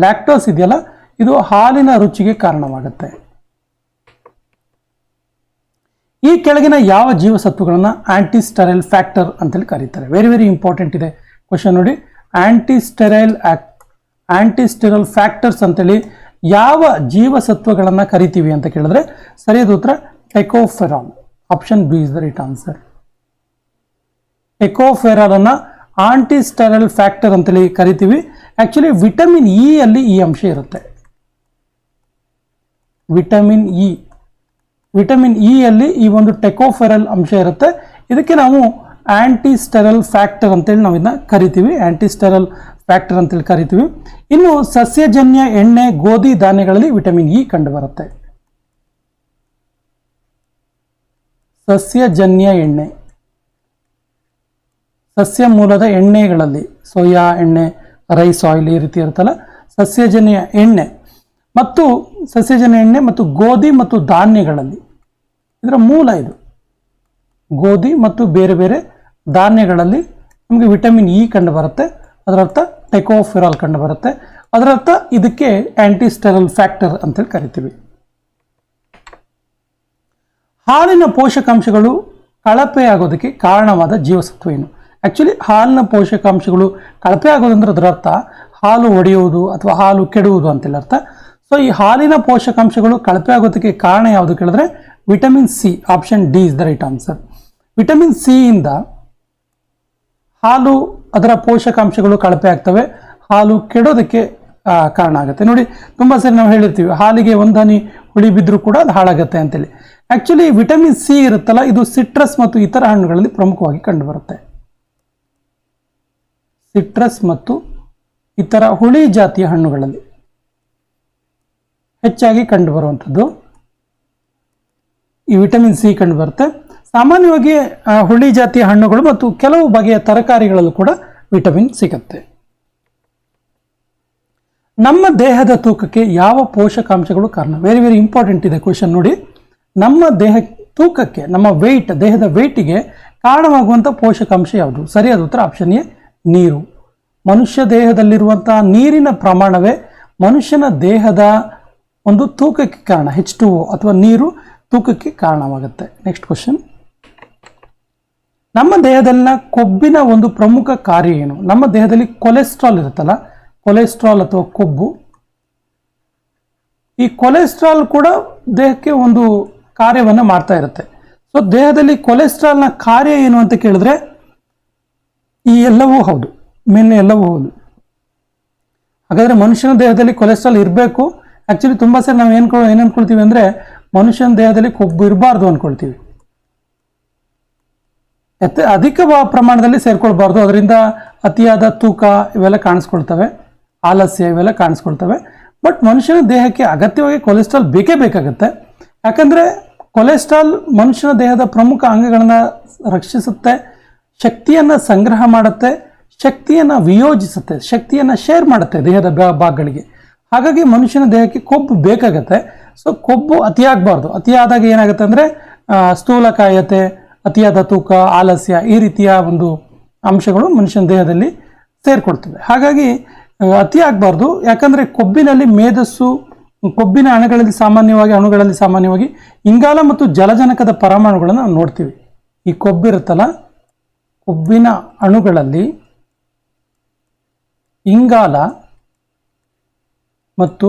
ಲ್ಯಾಕ್ಟೋಸ್ ಇದೆಯಲ್ಲ, ಇದು ಹಾಲಿನ ರುಚಿಗೆ ಕಾರಣವಾಗುತ್ತೆ. ಈ ಕೆಳಗಿನ ಯಾವ ಜೀವಸತ್ವಗಳನ್ನ ಆಂಟಿಸ್ಟರೈಲ್ ಫ್ಯಾಕ್ಟರ್ ಅಂತೇಳಿ ಕರೀತಾರೆ. ವೆರಿ ವೆರಿ ಇಂಪಾರ್ಟೆಂಟ್ ಇದೆ ಕ್ವಶನ್ ನೋಡಿ. ಆಂಟಿಸ್ಟೆರೈಲ್ ಆಂಟಿಸ್ಟೆರಲ್ ಫ್ಯಾಕ್ಟರ್ಸ್ ಅಂತೇಳಿ ಯಾವ ಜೀವಸತ್ವಗಳನ್ನ ಕರಿತೀವಿ ಅಂತ ಕೇಳಿದ್ರೆ ಸರಿಯಾದ ಉತ್ತರ tocopherol option B is the right answer ಟೆಕೋಫೆರಾಲನ್ನು antisterile factor ಅಂತೇಳಿ ಕರಿತೀವಿ. ಆ್ಯಕ್ಚುಲಿ ವಿಟಮಿನ್ ಇ ಅಲ್ಲಿ ಈ ಅಂಶ ಇರುತ್ತೆ. ವಿಟಮಿನ್ ಇ ವಿಟಮಿನ್ ಇ ಅಲ್ಲಿ ಈ ಒಂದು ಟೆಕೋಫೆರಲ್ ಅಂಶ ಇರುತ್ತೆ. ಇದಕ್ಕೆ ನಾವು ಆಂಟಿಸ್ಟೆರಲ್ ಫ್ಯಾಕ್ಟರ್ ಅಂತೇಳಿ ನಾವು ಇದನ್ನ ಕರಿತೀವಿ. ಆಂಟಿಸ್ಟೆರಲ್ ಫ್ಯಾಕ್ಟರ್ ಅಂತೇಳಿ ಕರಿತೀವಿ. ಇನ್ನು ಸಸ್ಯಜನ್ಯ ಎಣ್ಣೆ, ಗೋಧಿ ಧಾನ್ಯಗಳಲ್ಲಿ ವಿಟಮಿನ್ ಇ ಕಂಡುಬರುತ್ತೆ. ಸಸ್ಯಜನ್ಯ ಎಣ್ಣೆ. ಸಸ್ಯ ಮೂಲದ ಎಣ್ಣೆಗಳಲ್ಲಿ ಸೋಯಾ ಎಣ್ಣೆ, ರೈಸ್ ಆಯಿಲ್ ಈ ರೀತಿ ಇರುತ್ತಲ್ಲ, ಸಸ್ಯಜನ್ಯ ಎಣ್ಣೆ. ಮತ್ತು ಸಸ್ಯಜನ್ಯ ಎಣ್ಣೆ ಮತ್ತು ಗೋಧಿ ಮತ್ತು ಧಾನ್ಯಗಳಲ್ಲಿ, ಇದರ ಮೂಲ ಇದು. ಗೋಧಿ ಮತ್ತು ಬೇರೆ ಬೇರೆ ಧಾನ್ಯಗಳಲ್ಲಿ ನಮಗೆ ವಿಟಮಿನ್ ಇ ಕಂಡು ಬರುತ್ತೆ. ಅದರರ್ಥ ಟೆಕೋಫಿರಾಲ್ ಕಂಡು ಬರುತ್ತೆ. ಅದರರ್ಥ ಇದಕ್ಕೆ ಆ್ಯಂಟಿಸ್ಟೆರಲ್ ಫ್ಯಾಕ್ಟರ್ ಅಂತೇಳಿ ಕರಿತೀವಿ. ಹಾಲಿನ ಪೋಷಕಾಂಶಗಳು ಕಳಪೆಯಾಗೋದಕ್ಕೆ ಕಾರಣವಾದ ಜೀವಸತ್ವ ಏನು? ಆ್ಯಕ್ಚುಲಿ ಹಾಲಿನ ಪೋಷಕಾಂಶಗಳು ಕಳಪೆ ಆಗೋದಂದ್ರೆ ಅದರ ಅರ್ಥ, ಹಾಲು ಒಡೆಯುವುದು ಅಥವಾ ಹಾಲು ಕೆಡುವುದು ಅಂತೆಲ್ಲ ಅರ್ಥ. ಸೊ ಈ ಹಾಲಿನ ಪೋಷಕಾಂಶಗಳು ಕಳಪೆ ಆಗೋದಕ್ಕೆ ಕಾರಣ ಯಾವುದು ಕೇಳಿದ್ರೆ vitamin C option D is the right answer vitamin C ಇಂದ ಹಾಲು ಅದರ ಪೋಷಕಾಂಶಗಳು ಕಳಪೆ ಆಗ್ತವೆ, ಹಾಲು ಕೆಡೋದಕ್ಕೆ ಕಾರಣ ಆಗುತ್ತೆ. ನೋಡಿ, ತುಂಬ ಸರಿ ನಾವು ಹೇಳಿರ್ತೀವಿ, ಹಾಲಿಗೆ ಒಂದು ಹುಳಿ ಬಿದ್ದರೂ ಕೂಡ ಅದು ಹಾಳಾಗುತ್ತೆ ಅಂತೇಳಿ. ಆ್ಯಕ್ಚುಲಿ ವಿಟಮಿನ್ ಸಿ ಇರುತ್ತಲ್ಲ, ಇದು ಸಿಟ್ರಸ್ ಮತ್ತು ಇತರ ಹಣ್ಣುಗಳಲ್ಲಿ ಪ್ರಮುಖವಾಗಿ ಕಂಡುಬರುತ್ತೆ. ಸಿಟ್ರಸ್ ಮತ್ತು ಇತರ ಹುಳಿ ಜಾತಿಯ ಹಣ್ಣುಗಳಲ್ಲಿ ಹೆಚ್ಚಾಗಿ ಕಂಡುಬರುವಂಥದ್ದು. ಈ ವಿಟಮಿನ್ ಸಿ ಕಂಡುಬರುತ್ತೆ. ಸಾಮಾನ್ಯವಾಗಿ ಹುಳಿ ಜಾತಿಯ ಹಣ್ಣುಗಳು ಮತ್ತು ಕೆಲವು ಬಗೆಯ ತರಕಾರಿಗಳಲ್ಲೂ ಕೂಡ ವಿಟಮಿನ್ ಸಿಗುತ್ತೆ. ನಮ್ಮ ದೇಹದ ತೂಕಕ್ಕೆ ಯಾವ ಪೋಷಕಾಂಶಗಳು ಕಾರಣ? ವೆರಿ ವೆರಿ ಇಂಪಾರ್ಟೆಂಟ್ ಇದೆ ಕ್ವಶನ್ ನೋಡಿ. ನಮ್ಮ ದೇಹ ತೂಕಕ್ಕೆ, ನಮ್ಮ ವೆಯ್ಟ್ ದೇಹದ ವೆಯ್ಟಿಗೆ ಕಾರಣವಾಗುವಂಥ ಪೋಷಕಾಂಶ ಯಾವುದು? ಸರಿಯಾದ ಉತ್ತರ ಆಪ್ಷನ್ ಎ ನೀರು. ಮನುಷ್ಯ ದೇಹದಲ್ಲಿರುವಂತಹ ನೀರಿನ ಪ್ರಮಾಣವೇ ಮನುಷ್ಯನ ದೇಹದ ಒಂದು ತೂಕಕ್ಕೆ ಕಾರಣ ಹೆಚ್ ಟು ಅಥವಾ ನೀರು ತೂಕಕ್ಕೆ ಕಾರಣವಾಗುತ್ತೆ. ನೆಕ್ಸ್ಟ್ ಕ್ವಶನ್ ನಮ್ಮ ದೇಹದಲ್ಲಿನ ಕೊಬ್ಬಿನ ಒಂದು ಪ್ರಮುಖ ಕಾರ್ಯ ಏನು? ನಮ್ಮ ದೇಹದಲ್ಲಿ ಕೊಲೆಸ್ಟ್ರಾಲ್ ಇರುತ್ತಲ್ಲ ಕೊಲೆಸ್ಟ್ರಾಲ್ ಅಥವಾ ಕೊಬ್ಬು. ಈ ಕೊಲೆಸ್ಟ್ರಾಲ್ ಕೂಡ ದೇಹಕ್ಕೆ ಒಂದು ಕಾರ್ಯವನ್ನು ಮಾಡ್ತಾ ಇರುತ್ತೆ. ಸೊ ದೇಹದಲ್ಲಿ ಕೊಲೆಸ್ಟ್ರಾಲ್ನ ಕಾರ್ಯ ಏನು ಅಂತ ಕೇಳಿದ್ರೆ ಈ ಎಲ್ಲವೂ ಹೌದು. ಮೇಲಿನ ಎಲ್ಲವೂ ಹೌದು. ಹಾಗಾದರೆ ಮನುಷ್ಯನ ದೇಹದಲ್ಲಿ ಕೊಲೆಸ್ಟ್ರಾಲ್ ಇರಬೇಕು. ಆ್ಯಕ್ಚುಲಿ ತುಂಬ ಸರಿ ನಾವು ಏನು ಏನು ಅಂದ್ಕೊಳ್ತೀವಿ ಅಂದರೆ ಮನುಷ್ಯನ ದೇಹದಲ್ಲಿ ಕೊಬ್ಬು ಇರಬಾರ್ದು ಅಂದ್ಕೊಳ್ತೀವಿ ಎತ್ತ ಅಧಿಕ ಪ್ರಮಾಣದಲ್ಲಿ ಸೇರ್ಕೊಳ್ಬಾರ್ದು. ಅದರಿಂದ ಅತಿಯಾದ ತೂಕ ಇವೆಲ್ಲ ಕಾಣಿಸ್ಕೊಳ್ತವೆ. ಆಲಸ್ಯ ಇವೆಲ್ಲ ಕಾಣಿಸ್ಕೊಳ್ತವೆ. ಬಟ್ ಮನುಷ್ಯನ ದೇಹಕ್ಕೆ ಅಗತ್ಯವಾಗಿ ಕೊಲೆಸ್ಟ್ರಾಲ್ ಬೇಕೇ ಬೇಕಾಗುತ್ತೆ. ಯಾಕಂದರೆ ಕೊಲೆಸ್ಟ್ರಾಲ್ ಮನುಷ್ಯನ ದೇಹದ ಪ್ರಮುಖ ಅಂಗಗಳನ್ನು ರಕ್ಷಿಸುತ್ತೆ. ಶಕ್ತಿಯನ್ನು ಸಂಗ್ರಹ ಮಾಡುತ್ತೆ, ಶಕ್ತಿಯನ್ನು ವಿಯೋಜಿಸುತ್ತೆ, ಶಕ್ತಿಯನ್ನು ಶೇರ್ ಮಾಡುತ್ತೆ ದೇಹದ ಭಾಗಗಳಿಗೆ. ಹಾಗಾಗಿ ಮನುಷ್ಯನ ದೇಹಕ್ಕೆ ಕೊಬ್ಬು ಬೇಕಾಗತ್ತೆ. ಸೊ ಕೊಬ್ಬು ಅತಿಯಾಗಬಾರ್ದು. ಅತಿಯಾದಾಗ ಏನಾಗುತ್ತೆ ಅಂದರೆ ಸ್ಥೂಲಕಾಯತೆ ಅತಿಯಾದ ತೂಕ, ಆಲಸ್ಯ ಈ ರೀತಿಯ ಒಂದು ಅಂಶಗಳು ಮನುಷ್ಯನ ದೇಹದಲ್ಲಿ ಸೇರಿಕೊಡ್ತವೆ ಹಾಗಾಗಿ ಅತಿ ಆಗಬಾರ್ದು ಯಾಕಂದರೆ ಕೊಬ್ಬಿನಲ್ಲಿ ಮೇಧಸ್ಸು ಕೊಬ್ಬಿನ ಅಣುಗಳಲ್ಲಿ ಸಾಮಾನ್ಯವಾಗಿ ಅಣುಗಳಲ್ಲಿ ಸಾಮಾನ್ಯವಾಗಿ ಇಂಗಾಲ ಮತ್ತು ಜಲಜನಕದ ಪರಮಾಣುಗಳನ್ನು ನಾವು ನೋಡ್ತೀವಿ. ಈ ಕೊಬ್ಬಿರುತ್ತಲ್ಲ ಕೊಬ್ಬಿನ ಅಣುಗಳಲ್ಲಿ ಇಂಗಾಲ ಮತ್ತು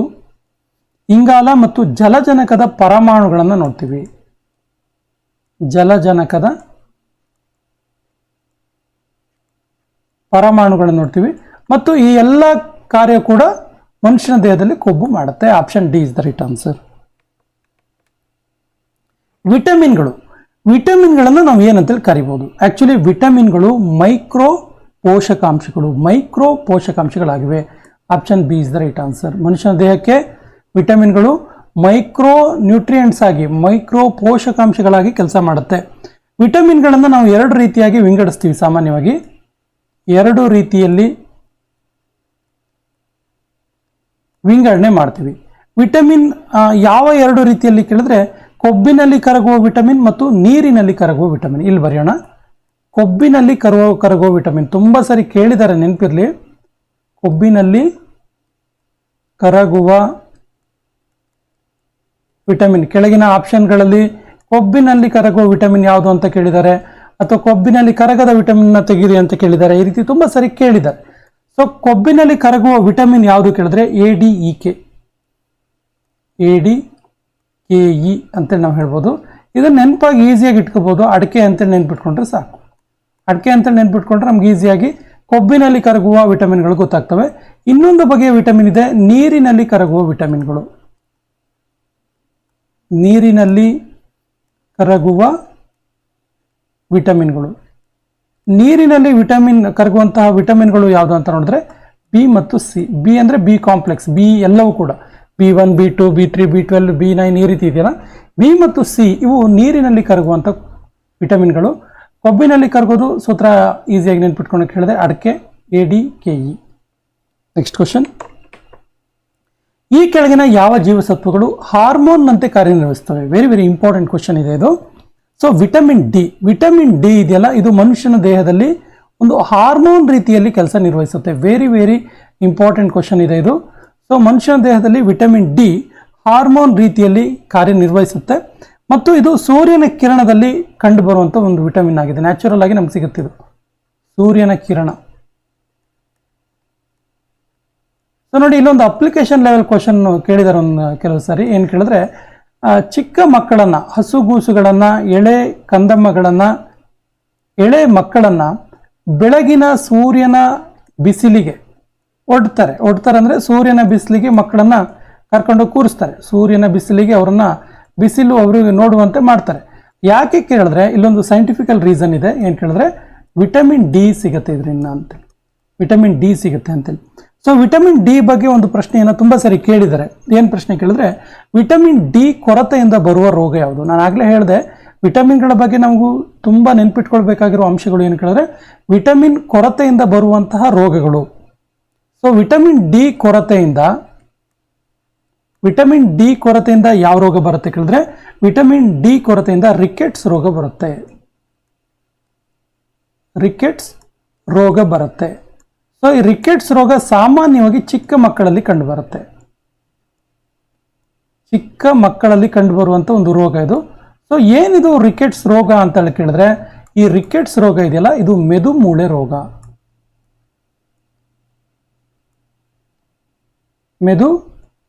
ಇಂಗಾಲ ಮತ್ತು ಜಲಜನಕದ ಪರಮಾಣುಗಳನ್ನು ನೋಡ್ತೀವಿ. ಜಲಜನಕದ ಪರಮಾಣುಗಳನ್ನು ನೋಡ್ತೀವಿ. ಮತ್ತು ಈ ಎಲ್ಲ ಕಾರ್ಯ ಕೂಡ ಮನುಷ್ಯನ ದೇಹದಲ್ಲಿ ಕೊಬ್ಬು ಮಾಡುತ್ತೆ. Option D is the right answer ವಿಟಮಿನ್ಗಳು. ವಿಟಮಿನ್ಗಳನ್ನು ನಾವು ಏನಂತೇಳಿ ಕರಿಬೋದು. ಆ್ಯಕ್ಚುಲಿ ವಿಟಮಿನ್ಗಳು ಮೈಕ್ರೋ ಪೋಷಕಾಂಶಗಳು, micro ಪೋಷಕಾಂಶಗಳಾಗಿವೆ. Option B is the right answer ಮನುಷ್ಯನ ದೇಹಕ್ಕೆ ವಿಟಮಿನ್ಗಳು ಮೈಕ್ರೋ ನ್ಯೂಟ್ರಿಯೆಂಟ್ಸ್ ಆಗಿ, ಮೈಕ್ರೋ ಪೋಷಕಾಂಶಗಳಾಗಿ ಕೆಲಸ ಮಾಡುತ್ತೆ. ವಿಟಮಿನ್ಗಳನ್ನು ನಾವು ಎರಡು ರೀತಿಯಾಗಿ ವಿಂಗಡಿಸ್ತೀವಿ ಸಾಮಾನ್ಯವಾಗಿ. ಎರಡು ರೀತಿಯಲ್ಲಿ ವಿಂಗಡಣೆ ಮಾಡ್ತೀವಿ. ವಿಟಮಿನ್ ಯಾವ ಎರಡು ರೀತಿಯಲ್ಲಿ ಕೇಳಿದ್ರೆ ಕೊಬ್ಬಿನಲ್ಲಿ ಕರಗುವ ವಿಟಮಿನ್ ಮತ್ತು ನೀರಿನಲ್ಲಿ ಕರಗುವ ವಿಟಮಿನ್ ಇಲ್ಲಿ ಬರೆಯೋಣ. ಕೊಬ್ಬಿನಲ್ಲಿ ಕರಗುವ ಕರಗುವ ವಿಟಮಿನ್ ತುಂಬ ಸರಿ ಕೇಳಿದ್ದಾರೆ ನೆನಪಿರಲಿ. ಕೊಬ್ಬಿನಲ್ಲಿ ಕರಗುವ ವಿಟಮಿನ್ ಕೆಳಗಿನ ಆಪ್ಷನ್ಗಳಲ್ಲಿ ಕೊಬ್ಬಿನಲ್ಲಿ ಕರಗುವ ವಿಟಮಿನ್ ಯಾವುದು ಅಂತ ಕೇಳಿದ್ದಾರೆ ಅಥವಾ ಕೊಬ್ಬಿನಲ್ಲಿ ಕರಗದ ವಿಟಮಿನ್ನ ತೆಗೀರಿ ಅಂತ ಕೇಳಿದ್ದಾರೆ ಈ ರೀತಿ ತುಂಬ ಸರಿ ಕೇಳಿದ್ದಾರೆ ಸೊ ಕೊಬ್ಬಿನಲ್ಲಿ ಕರಗುವ ವಿಟಮಿನ್ ಯಾವುದು ಕೇಳಿದ್ರೆ? A D E K A D K E ಅಂತೇಳಿ ನಾವು ಹೇಳ್ಬೋದು. ಇದನ್ನು ನೆನಪಾಗಿ ಈಸಿಯಾಗಿ ಇಟ್ಕೋಬೋದು. ಅಡಿಕೆ ಅಂತೇಳಿ ನೆನ್ಪಿಟ್ಕೊಂಡ್ರೆ ಸಾಕು. ಅಡಿಕೆ ಅಂತೇಳಿ ನೆನ್ಪಿಟ್ಕೊಂಡ್ರೆ ನಮ್ಗೆ ಈಸಿಯಾಗಿ ಕೊಬ್ಬಿನಲ್ಲಿ ಕರಗುವ ವಿಟಮಿನ್ಗಳು ಗೊತ್ತಾಗ್ತವೆ. ಇನ್ನೊಂದು ಬಗೆಯ ವಿಟಮಿನ್ ಇದೆ, ನೀರಿನಲ್ಲಿ ಕರಗುವ ವಿಟಮಿನ್ಗಳು. ನೀರಿನಲ್ಲಿ ಕರಗುವ ವಿಟಮಿನ್ಗಳು. ನೀರಿನಲ್ಲಿ ವಿಟಮಿನ್, ಕರಗುವಂತಹ ವಿಟಮಿನ್ಗಳು ಯಾವುದು ಅಂತ ನೋಡಿದ್ರೆ ಬಿ ಮತ್ತು ಸಿ. ಬಿ ಅಂದರೆ ಬಿ ಕಾಂಪ್ಲೆಕ್ಸ್, ಬಿ ಎಲ್ಲವೂ ಕೂಡ. B one B two B three B twelve B nine ಈ ರೀತಿ ಇದೆಯಲ್ಲ? ಬಿ ಮತ್ತು ಸಿ ಇವು ನೀರಿನಲ್ಲಿ ಕರಗುವಂಥ ವಿಟಮಿನ್ಗಳು. ಕೊಬ್ಬಿನಲ್ಲಿ ಕರಗೋದು ಸೂತ್ರ ಈಸಿಯಾಗಿ ನೆನ್ಪಿಟ್ಕೊಂಡು ಕೇಳಿದೆ ಅಡಕೆ, A, D, K, E. Next question ಈ ಕೆಳಗಿನ ಯಾವ ಜೀವಸತ್ವಗಳು ಹಾರ್ಮೋನ್ನಂತೆ ಕಾರ್ಯನಿರ್ವಹಿಸ್ತವೆ ವೆರಿ ವೆರಿ ಇಂಪಾರ್ಟೆಂಟ್ ಕ್ವಶನ್ ಇದೆ ಇದು. So vitamin D vitamin D ಇದೆಯಲ್ಲ, ಇದು ಮನುಷ್ಯನ ದೇಹದಲ್ಲಿ ಒಂದು ಹಾರ್ಮೋನ್ ರೀತಿಯಲ್ಲಿ ಕೆಲಸ ನಿರ್ವಹಿಸುತ್ತೆ. ವೆರಿ ವೆರಿ ಇಂಪಾರ್ಟೆಂಟ್ ಕ್ವಶನ್ ಇದೆ ಇದು. ಸೊ ಮನುಷ್ಯನ ದೇಹದಲ್ಲಿ ವಿಟಮಿನ್ ಡಿ ಹಾರ್ಮೋನ್ ರೀತಿಯಲ್ಲಿ ಕಾರ್ಯನಿರ್ವಹಿಸುತ್ತೆ. ಮತ್ತು ಇದು ಸೂರ್ಯನ ಕಿರಣದಲ್ಲಿ ಕಂಡುಬರುವಂಥ ಒಂದು ವಿಟಮಿನ್ ಆಗಿದೆ. ನ್ಯಾಚುರಲ್ ಆಗಿ ನಮ್ಗೆ ಸಿಗುತ್ತೆ ಇದು. ಸೂರ್ಯನ ಕಿರಣ. ಸೊ ನೋಡಿ, ಇಲ್ಲೊಂದು ಅಪ್ಲಿಕೇಶನ್ ಲೆವೆಲ್ ಕ್ವಶನ್ ಕೇಳಿದಾರೆ ಒಂದು ಕೆಲವು ಸಾರಿ. ಏನು ಕೇಳಿದ್ರೆ ಚಿಕ್ಕ ಮಕ್ಕಳನ್ನು, ಹಸುಗೂಸುಗಳನ್ನು, ಎಳೆ ಕಂದಮ್ಮಗಳನ್ನು, ಎಳೆ ಮಕ್ಕಳನ್ನು ಬೆಳಗಿನ ಸೂರ್ಯನ ಬಿಸಿಲಿಗೆ ಒಡ್ತಾರೆ. ಒಡ್ತಾರೆ ಅಂದರೆ ಸೂರ್ಯನ ಬಿಸಿಲಿಗೆ ಮಕ್ಕಳನ್ನು ಕರ್ಕೊಂಡು ಕೂರಿಸ್ತಾರೆ. ಸೂರ್ಯನ ಬಿಸಿಲಿಗೆ ಅವರನ್ನು ಬಿಸಿಲು ಅವರಿಗೆ ನೋಡುವಂತೆ ಮಾಡ್ತಾರೆ. ಯಾಕೆ ಕೇಳಿದ್ರೆ ಇಲ್ಲೊಂದು ಸೈಂಟಿಫಿಕಲ್ ರೀಸನ್ ಇದೆ. ಏನು ಕೇಳಿದ್ರೆ ವಿಟಮಿನ್ ಡಿ ಸಿಗುತ್ತೆ ಇದರಿಂದ ಅಂತೇಳಿ. ವಿಟಮಿನ್ ಡಿ ಸಿಗುತ್ತೆ ಅಂತೇಳಿ. ಸೊ ವಿಟಮಿನ್ ಡಿ ಬಗ್ಗೆ ಒಂದು ಪ್ರಶ್ನೆಯನ್ನು ತುಂಬ ಸರಿ ಕೇಳಿದ್ದಾರೆ. ಏನು ಪ್ರಶ್ನೆ ಕೇಳಿದ್ರೆ ವಿಟಮಿನ್ ಡಿ ಕೊರತೆಯಿಂದ ಬರುವ ರೋಗ ಯಾವುದು? ನಾನು ಆಗಲೇ ಹೇಳಿದೆ ವಿಟಮಿನ್ಗಳ ಬಗ್ಗೆ ನಮಗೂ ತುಂಬ ನೆನ್ಪಿಟ್ಕೊಳ್ಬೇಕಾಗಿರೋ ಅಂಶಗಳು ಏನು ಕೇಳಿದ್ರೆ ವಿಟಮಿನ್ ಕೊರತೆಯಿಂದ ಬರುವಂತಹ ರೋಗಗಳು. ಸೊ ವಿಟಮಿನ್ ಡಿ ಕೊರತೆಯಿಂದ ವಿಟಮಿನ್ ಡಿ ಕೊರತೆಯಿಂದ ಯಾವ ರೋಗ ಬರುತ್ತೆ ಕೇಳಿದ್ರೆ ವಿಟಮಿನ್ ಡಿ ಕೊರತೆಯಿಂದ ರಿಕೆಟ್ಸ್ ರೋಗ ಬರುತ್ತೆ. ರಿಕೆಟ್ಸ್ ರೋಗ ಬರುತ್ತೆ. ಸೊ ಈ ರಿಕೆಟ್ಸ್ ರೋಗ ಸಾಮಾನ್ಯವಾಗಿ ಚಿಕ್ಕ ಮಕ್ಕಳಲ್ಲಿ ಕಂಡುಬರುತ್ತೆ ಚಿಕ್ಕ ಮಕ್ಕಳಲ್ಲಿ ಕಂಡುಬರುವಂಥ ಒಂದು ರೋಗ ಇದು. ಸೊ ಏನಿದು ರಿಕೆಟ್ಸ್ ರೋಗ ಅಂತ ಹೇಳಿ ಕೇಳಿದ್ರೆ, ಈ ರಿಕೆಟ್ಸ್ ರೋಗ ಇದೆಯಲ್ಲ, ಇದು ಮೆದು ಮೂಳೆ ರೋಗ. ಮೆದು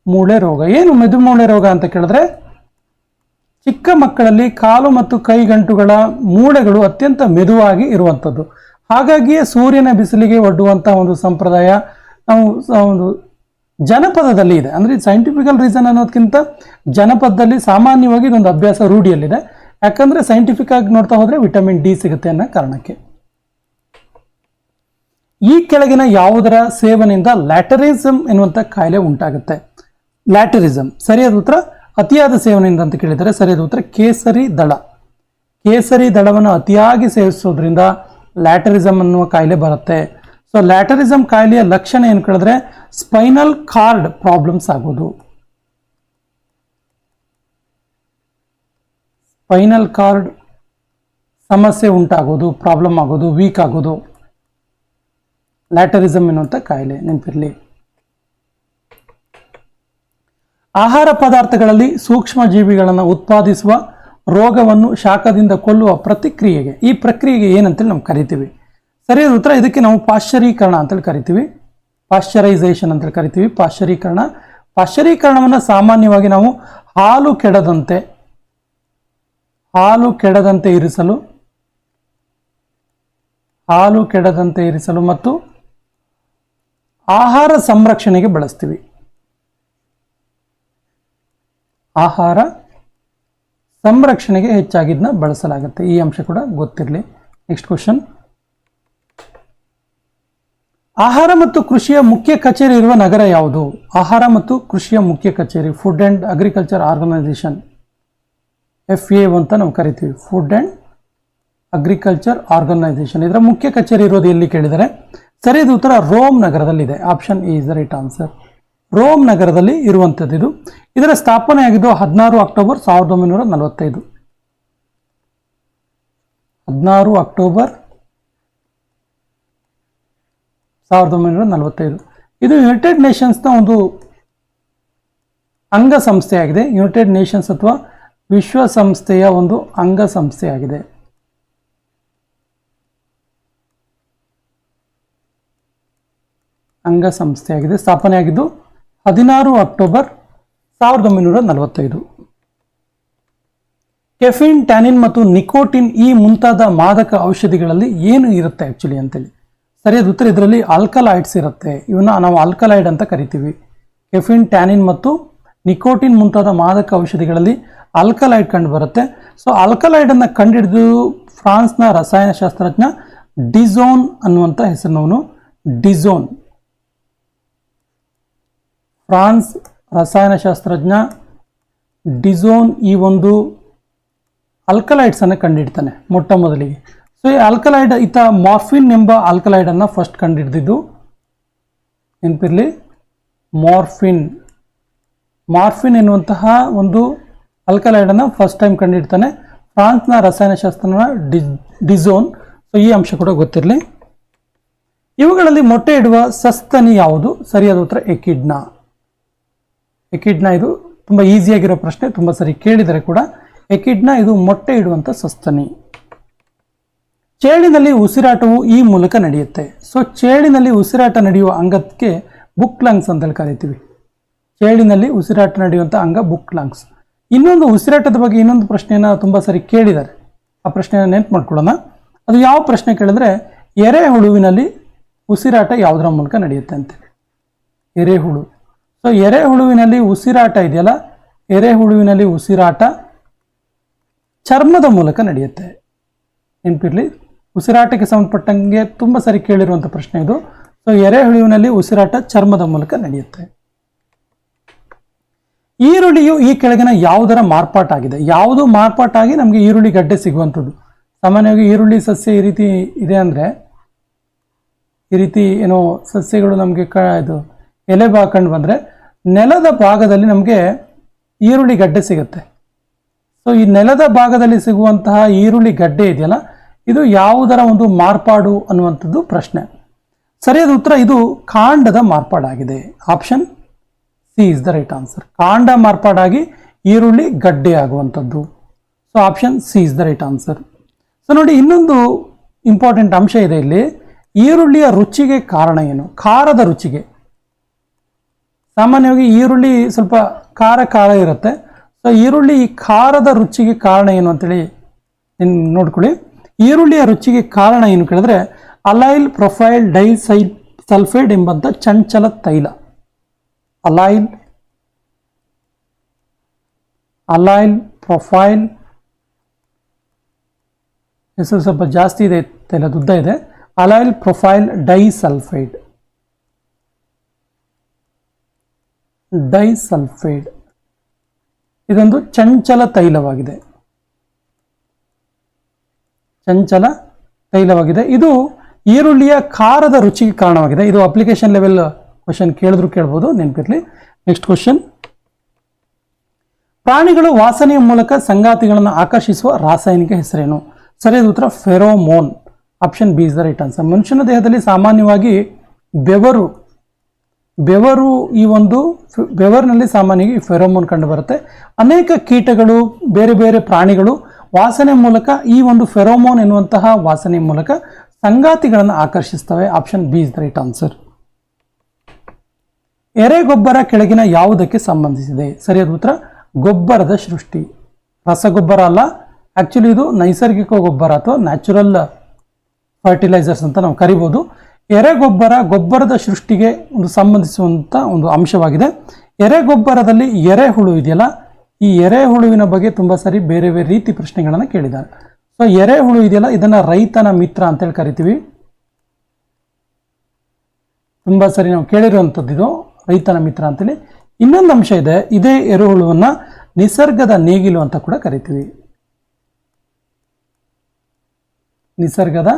ಮೂಳೆ ರೋಗ. ಏನು ಮೆದು ಮೂಳೆ ರೋಗ ಅಂತ ಕೇಳಿದ್ರೆ, ಚಿಕ್ಕ ಮಕ್ಕಳಲ್ಲಿ ಕಾಲು ಮತ್ತು ಕೈಗಂಟುಗಳ ಮೂಳೆಗಳು ಅತ್ಯಂತ ಮೆದುವಾಗಿ ಇರುವಂಥದ್ದು. ಹಾಗಾಗಿಯೇ ಸೂರ್ಯನ ಬಿಸಿಲಿಗೆ ಒಡ್ಡುವಂಥ ಒಂದು ಸಂಪ್ರದಾಯ ನಾವು ಒಂದು ಜನಪದದಲ್ಲಿ ಇದೆ. ಅಂದರೆ ಸೈಂಟಿಫಿಕಲ್ ರೀಸನ್ ಅನ್ನೋದಕ್ಕಿಂತ ಜನಪದದಲ್ಲಿ ಸಾಮಾನ್ಯವಾಗಿ ಇದೊಂದು ಅಭ್ಯಾಸ ರೂಢಿಯಲ್ಲಿದೆ. ಯಾಕಂದ್ರೆ ಸೈಂಟಿಫಿಕ್ ಆಗಿ ನೋಡ್ತಾ ಹೋದ್ರೆ ವಿಟಮಿನ್ ಡಿ ಸಿಗುತ್ತೆ ಅನ್ನೋ ಕಾರಣಕ್ಕೆ. ಈ ಕೆಳಗಿನ ಯಾವುದರ ಸೇವನೆಯಿಂದ ಲ್ಯಾಟರಿಸಮ್ ಎನ್ನುವಂಥ ಕಾಯಿಲೆ ಉಂಟಾಗುತ್ತೆ. ಲ್ಯಾಟರಿಸಮ್ ಸರಿಯಾದ ಉತ್ತರ? ಅತಿಯಾದ ಸೇವನೆಯಿಂದ ಅಂತ ಕೇಳಿದರೆ ಸರಿಯಾದ ಉತ್ತರ ಕೇಸರಿ ದಳ. ಕೇಸರಿ ದಳವನ್ನು ಅತಿಯಾಗಿ ಸೇವಿಸೋದ್ರಿಂದ ಲ್ಯಾಟರಿಸಮ್ ಅನ್ನುವ ಕಾಯಿಲೆ ಬರುತ್ತೆ. ಸೊ ಲ್ಯಾಟರಿಸಮ್ ಕಾಯಿಲೆಯ ಲಕ್ಷಣ ಏನು ಕೇಳಿದ್ರೆ ಸ್ಪೈನಲ್ ಕಾರ್ಡ್ ಪ್ರಾಬ್ಲಮ್ಸ್ ಆಗೋದು. ಸ್ಪೈನಲ್ ಕಾರ್ಡ್ ಸಮಸ್ಯೆ ಉಂಟಾಗೋದು, ಪ್ರಾಬ್ಲಮ್ ಆಗೋದು, ವೀಕ್ ಆಗೋದು. ಲ್ಯಾಟರಿಸಮ್ ಎನ್ನುವಂಥ ಕಾಯಿಲೆ ನೆನಪಿರಲಿ. ಆಹಾರ ಪದಾರ್ಥಗಳಲ್ಲಿ ಸೂಕ್ಷ್ಮ ಜೀವಿಗಳನ್ನು ಉತ್ಪಾದಿಸುವ ರೋಗವನ್ನು ಶಾಖದಿಂದ ಕೊಲ್ಲುವ ಪ್ರತಿಕ್ರಿಯೆಗೆ. ಈ ಪ್ರಕ್ರಿಯೆಗೆ ಏನಂತೇಳಿ ನಾವು ಕರಿತೀವಿ. ಸರಿಯಾದ ಉತ್ತರ ಇದಕ್ಕೆ ನಾವು ಪಾಶ್ಚರೀಕರಣ ಅಂತೇಳಿ ಕರಿತೀವಿ. ಪಾಶ್ಚರೈಸೇಷನ್ ಅಂತೇಳಿ ಕರಿತೀವಿ. ಪಾಶ್ಚರೀಕರಣ. ಪಾಶ್ಚರೀಕರಣವನ್ನು ಸಾಮಾನ್ಯವಾಗಿ ನಾವು ಹಾಲು ಕೆಡದಂತೆ ಹಾಲು ಕೆಡದಂತೆ ಇರಿಸಲು, ಹಾಲು ಕೆಡದಂತೆ ಇರಿಸಲು ಮತ್ತು ಆಹಾರ ಸಂರಕ್ಷಣೆಗೆ ಬಳಸ್ತೀವಿ. ಆಹಾರ ಸಂರಕ್ಷಣೆಗೆ ಹೆಚ್ಚಾಗಿ ಇದನ್ನ ಬಳಸಲಾಗುತ್ತೆ. ಈ ಅಂಶ ಕೂಡ ಗೊತ್ತಿರಲಿ. ನೆಕ್ಸ್ಟ್ ಕ್ವಶನ್ ಆಹಾರ ಮತ್ತು ಕೃಷಿಯ ಮುಖ್ಯ ಕಚೇರಿ ಇರುವ ನಗರ ಯಾವುದು? ಆಹಾರ ಮತ್ತು ಕೃಷಿಯ ಮುಖ್ಯ ಕಚೇರಿ. Food and agriculture organisation F A ಅಂತ ನಾವು ಕರಿತೀವಿ. ಫುಡ್ ಆ್ಯಂಡ್ ಅಗ್ರಿಕಲ್ಚರ್ ಆರ್ಗನೈಸೇಷನ್ ಇದರ ಮುಖ್ಯ ಕಚೇರಿ ಇರೋದು ಎಲ್ಲಿ ಕೇಳಿದರೆ ಸರಿಯಾದ ಉತ್ತರ ರೋಮ್ ನಗರದಲ್ಲಿದೆ. Option is the right answer Rome ನಗರದಲ್ಲಿ ಇರುವಂಥದ್ದು ಇದು. ಇದರ ಸ್ಥಾಪನೆಯಾಗಿದ್ದು ಹದಿನಾರು ಅಕ್ಟೋಬರ್ ಸಾವಿರದ ಒಂಬೈನೂರ ನಲವತ್ತೈದು. ಹದಿನಾರು ಅಕ್ಟೋಬರ್ ಸಾವಿರದ ಒಂಬೈನೂರ ನಲವತ್ತೈದು. ಇದು ಯುನೈಟೆಡ್ ನೇಷನ್ಸ್ನ ಒಂದು ಅಂಗಸಂಸ್ಥೆಯಾಗಿದೆ. ಯುನೈಟೆಡ್ ನೇಷನ್ಸ್ ಅಥವಾ ವಿಶ್ವಸಂಸ್ಥೆಯ ಒಂದು ಅಂಗಸಂಸ್ಥೆಯಾಗಿದೆ. ಅಂಗಸಂಸ್ಥೆಯಾಗಿದೆ ಸ್ಥಾಪನೆಯಾಗಿದ್ದು ಹದಿನಾರು ಅಕ್ಟೋಬರ್ ಸಾವಿರದ ಒಂಬೈನೂರ ನಲವತ್ತೈದು. ಕೆಫಿನ್, ಟ್ಯಾನಿನ್ ಮತ್ತು ನಿಕೋಟಿನ್ ಈ ಮುಂತಾದ ಮಾದಕ ಔಷಧಿಗಳಲ್ಲಿ ಏನು ಇರುತ್ತೆ ಆ್ಯಕ್ಚುಲಿ ಅಂತೇಳಿ. ಸರಿಯಾದ ಉತ್ತರ ಇದರಲ್ಲಿ ಆಲ್ಕಲಾಯ್ಡ್ಸ್ ಇರುತ್ತೆ. ಇವನ್ನ ನಾವು ಆಲ್ಕಲಾಯ್ಡ್ ಅಂತ ಕರಿತೀವಿ. ಕೆಫಿನ್, ಟ್ಯಾನಿನ್ ಮತ್ತು ನಿಕೋಟಿನ್ ಮುಂತಾದ ಮಾದಕ ಔಷಧಿಗಳಲ್ಲಿ ಆಲ್ಕಲಾಯ್ಡ್ ಕಂಡು ಬರುತ್ತೆ. ಸೊ ಆಲ್ಕಲಾಯ್ಡನ್ನು ಕಂಡುಹಿಡಿದು ಫ್ರಾನ್ಸ್ನ ರಸಾಯನಶಾಸ್ತ್ರಜ್ಞ ಡಿಝೋನ್ ಅನ್ನುವಂಥ ಹೆಸರಿನವನು. ಡಿಝೋನ್ ಫ್ರಾನ್ಸ್ ರಸಾಯನಶಾಸ್ತ್ರಜ್ಞ ಡಿಝೋನ್ ಈ ಒಂದು ಅಲ್ಕಲೈಡ್ಸನ್ನು ಕಂಡುಹಿಡ್ತಾನೆ ಮೊಟ್ಟ ಮೊದಲಿಗೆ. ಸೊ ಈ ಆಲ್ಕಲೈಡ್ ಈತ ಮಾರ್ಫಿನ್ ಎಂಬ ಆಲ್ಕಲೈಡನ್ನು ಫಸ್ಟ್ ಕಂಡುಹಿಡ್ದಿದ್ದು ನೆನಪಿರಲಿ? ಮಾರ್ಫಿನ್. ಮಾರ್ಫಿನ್ ಎನ್ನುವಂತಹ ಒಂದು ಅಲ್ಕಲೈಡನ್ನು ಫಸ್ಟ್ ಟೈಮ್ ಕಂಡುಹಿಡ್ತಾನೆ ಫ್ರಾನ್ಸ್ನ ರಸಾಯನಶಾಸ್ತ್ರನ ಡಿ ಡಿಝೋನ್ ಸೊ ಈ ಅಂಶ ಕೂಡ ಗೊತ್ತಿರಲಿ. ಇವುಗಳಲ್ಲಿ ಮೊಟ್ಟೆ ಇಡುವ ಸಸ್ತನಿ ಯಾವುದು? ಸರಿಯಾದ ಉತ್ತರ, ಎಕಿಡ್ನಾ. ಎಕಿಡ್ನ ಇದು ತುಂಬ ಈಸಿಯಾಗಿರೋ ಪ್ರಶ್ನೆ, ತುಂಬ ಸರಿ ಕೇಳಿದರೆ ಕೂಡ ಎಕಿಡ್ನ ಇದು ಮೊಟ್ಟೆ ಇಡುವಂಥ ಸಸ್ತನಿ. ಚೇಳಿನಲ್ಲಿ ಉಸಿರಾಟವು ಈ ಮೂಲಕ ನಡೆಯುತ್ತೆ. ಸೊ ಚೇಳಿನಲ್ಲಿ ಉಸಿರಾಟ ನಡೆಯುವ ಅಂಗಕ್ಕೆ ಬುಕ್ ಲಂಗ್ಸ್ ಅಂತೇಳಿ ಕರಿತೀವಿ. ಚೇಳಿನಲ್ಲಿ ಉಸಿರಾಟ ನಡೆಯುವಂಥ ಅಂಗ ಬುಕ್ ಲಂಗ್ಸ್ ಇನ್ನೊಂದು ಉಸಿರಾಟದ ಬಗ್ಗೆ ಇನ್ನೊಂದು ಪ್ರಶ್ನೆಯನ್ನು ತುಂಬ ಸರಿ ಕೇಳಿದ್ದಾರೆ. ಆ ಪ್ರಶ್ನೆಯನ್ನು ನೆನ್ಪು ಮಾಡ್ಕೊಳ್ಳೋಣ. ಅದು ಯಾವ ಪ್ರಶ್ನೆ ಕೇಳಿದ್ರೆ, ಎರೆಹುಳುವಿನಲ್ಲಿ ಉಸಿರಾಟ ಯಾವುದರ ಮೂಲಕ ನಡೆಯುತ್ತೆ ಅಂತೇಳಿ ಎರೆಹುಳು. ಸೊ ಎರೆಹುಳುವಿನಲ್ಲಿ ಉಸಿರಾಟ ಇದೆಯಲ್ಲ? ಎರೆಹುಳುವಿನಲ್ಲಿ ಉಸಿರಾಟ ಚರ್ಮದ ಮೂಲಕ ನಡೆಯುತ್ತೆ. ನೆನಪಿರಲಿ? ಉಸಿರಾಟಕ್ಕೆ ಸಂಬಂಧಪಟ್ಟಂಗೆ ತುಂಬ ಸರಿ ಕೇಳಿರುವಂಥ ಪ್ರಶ್ನೆ ಇದು. ಸೊ ಎರೆಹುಳುವಿನಲ್ಲಿ ಉಸಿರಾಟ ಚರ್ಮದ ಮೂಲಕ ನಡೆಯುತ್ತೆ. ಈರುಳ್ಳಿಯು ಈ ಕೆಳಗಿನ ಯಾವುದರ ಮಾರ್ಪಾಟಾಗಿದೆ? ಯಾವುದು ಮಾರ್ಪಾಟಾಗಿ ನಮಗೆ ಈರುಳ್ಳಿ ಗಡ್ಡೆ ಸಿಗುವಂಥದ್ದು. ಸಾಮಾನ್ಯವಾಗಿ ಈರುಳ್ಳಿ ಸಸ್ಯ ಈ ರೀತಿ ಇದೆ ಅಂದರೆ ಈ ರೀತಿ ಏನೋ ಸಸ್ಯಗಳು ನಮಗೆ ಕ ಇದು ಎಲೆ ಭಾಗ ಬಂದರೆ ನೆಲದ ಭಾಗದಲ್ಲಿ ನಮಗೆ ಈರುಳ್ಳಿ ಗಡ್ಡೆ ಸಿಗುತ್ತೆ. ಸೊ ಈ ನೆಲದ ಭಾಗದಲ್ಲಿ ಸಿಗುವಂತಹ ಈರುಳ್ಳಿ ಗಡ್ಡೆ ಇದೆಯಲ್ಲ, ಇದು ಯಾವುದರ ಒಂದು ಮಾರ್ಪಾಡು ಅನ್ನುವಂಥದ್ದು ಪ್ರಶ್ನೆ. ಸರಿಯಾದ ಉತ್ತರ, ಇದು ಕಾಂಡದ ಮಾರ್ಪಾಡಾಗಿದೆ. Option C is the right answer ಕಾಂಡ ಮಾರ್ಪಾಡಾಗಿ ಈರುಳ್ಳಿ ಗಡ್ಡೆ ಆಗುವಂಥದ್ದು. So option C is the right answer so ನೋಡಿ, ಇನ್ನೊಂದು ಇಂಪಾರ್ಟೆಂಟ್ ಅಂಶ ಇದೆ ಇಲ್ಲಿ. ಈರುಳ್ಳಿಯ ರುಚಿಗೆ ಕಾರಣ ಏನು? ಖಾರದ ರುಚಿಗೆ. ಸಾಮಾನ್ಯವಾಗಿ ಈರುಳ್ಳಿ ಸ್ವಲ್ಪ ಖಾರ ಖಾರ ಇರುತ್ತೆ. ಸೊ ಈರುಳ್ಳಿ ಈ ಖಾರದ ರುಚಿಗೆ ಕಾರಣ ಏನು ಅಂತೇಳಿ ನಿನ್ ನೋಡ್ಕೊಳ್ಳಿ. ಈರುಳ್ಳಿಯ ರುಚಿಗೆ ಕಾರಣ ಏನು ಕೇಳಿದ್ರೆ, ಅಲೈಲ್ ಪ್ರೊಫೈಲ್ ಡೈಸೈಡ್ ಸಲ್ಫೈಡ್ ಎಂಬಂಥ ಚಂಚಲ ತೈಲ. ಅಲೈಲ್ ಅಲೈಲ್ ಪ್ರೊಫೈಲ್, ಹೆಸರು ಸ್ವಲ್ಪ ಜಾಸ್ತಿ ಇದೆ ತೈಲ ದುದ್ದ ಇದೆ. Allyl propyl disulphide disulphide. ಇದೊಂದು ಚಂಚಲ ತೈಲವಾಗಿದೆ. ಚಂಚಲ ತೈಲವಾಗಿದೆ. ಇದು ಈರುಳ್ಳಿಯ ಖಾರದ ರುಚಿಗೆ ಕಾರಣವಾಗಿದೆ. ಇದು ಅಪ್ಲಿಕೇಶನ್ ಲೆವೆಲ್ ಕ್ವಶನ್ ಕೇಳಿದ್ರು ಕೇಳ್ಬೋದು, ನೆನಪಿರ್ಲಿ. ನೆಕ್ಸ್ಟ್ ಕ್ವಶನ್ ಪ್ರಾಣಿಗಳು ವಾಸನೆಯ ಮೂಲಕ ಸಂಗಾತಿಗಳನ್ನು ಆಕರ್ಷಿಸುವ ರಾಸಾಯನಿಕ ಹೆಸರೇನು? ಸರಿಯಾದ ಉತ್ತರ, pheromone. Option B is the right answer ಮನುಷ್ಯನ ದೇಹದಲ್ಲಿ ಸಾಮಾನ್ಯವಾಗಿ ಬೆವರು ಬೆವರು ಈ ಒಂದು ಬೆವರಿನಲ್ಲಿ ಸಾಮಾನ್ಯವಾಗಿ ಫೆರೋಮೋನ್ ಕಂಡು ಬರುತ್ತೆ ಅನೇಕ ಕೀಟಗಳು, ಬೇರೆ ಬೇರೆ ಪ್ರಾಣಿಗಳು ವಾಸನೆ ಮೂಲಕ ಈ ಒಂದು ಫೆರೋಮೋನ್ ಎನ್ನುವಂತಹ ವಾಸನೆ ಮೂಲಕ ಸಂಗಾತಿಗಳನ್ನು ಆಕರ್ಷಿಸ್ತವೆ. Option B is the right answer. ಎರೆಗೊಬ್ಬರ ಕೆಳಗಿನ ಯಾವುದಕ್ಕೆ ಸಂಬಂಧಿಸಿದೆ? ಸರಿಯಾದ ಉತ್ತರ, ಗೊಬ್ಬರದ ಸೃಷ್ಟಿ. ರಸಗೊಬ್ಬರ ಅಲ್ಲ. ಆಕ್ಚುಲಿ ಇದು ನೈಸರ್ಗಿಕ ಗೊಬ್ಬರ ಅಥವಾ ನ್ಯಾಚುರಲ್ ಫರ್ಟಿಲೈಸರ್ಸ್ ಅಂತ ನಾವು ಕರಿಬೋದು. ಎರೆಗೊಬ್ಬರ ಗೊಬ್ಬರದ ಸೃಷ್ಟಿಗೆ ಒಂದು ಸಂಬಂಧಿಸುವಂಥ ಒಂದು ಅಂಶವಾಗಿದೆ. ಎರೆಗೊಬ್ಬರದಲ್ಲಿ ಎರೆಹುಳು ಇದೆಯಲ್ಲ, ಈ ಎರೆಹುಳುವಿನ ಬಗ್ಗೆ ತುಂಬ ಸರಿ ಬೇರೆ ಬೇರೆ ರೀತಿ ಪ್ರಶ್ನೆಗಳನ್ನು ಕೇಳಿದ್ದಾರೆ. ಸೊ ಎರೆಹುಳು ಇದೆಯಲ್ಲ, ಇದನ್ನು ರೈತನ ಮಿತ್ರ ಅಂತೇಳಿ ಕರಿತೀವಿ. ತುಂಬ ಸರಿ ನಾವು ಕೇಳಿರುವಂಥದ್ದು ಇದು, ರೈತನ ಮಿತ್ರ ಅಂತೇಳಿ. ಇನ್ನೊಂದು ಅಂಶ ಇದೆ, ಇದೇ ಎರೆಹುಳುವನ್ನ ನಿಸರ್ಗದ ನೇಗಿಲು ಅಂತ ಕೂಡ ಕರಿತೀವಿ. ನಿಸರ್ಗದ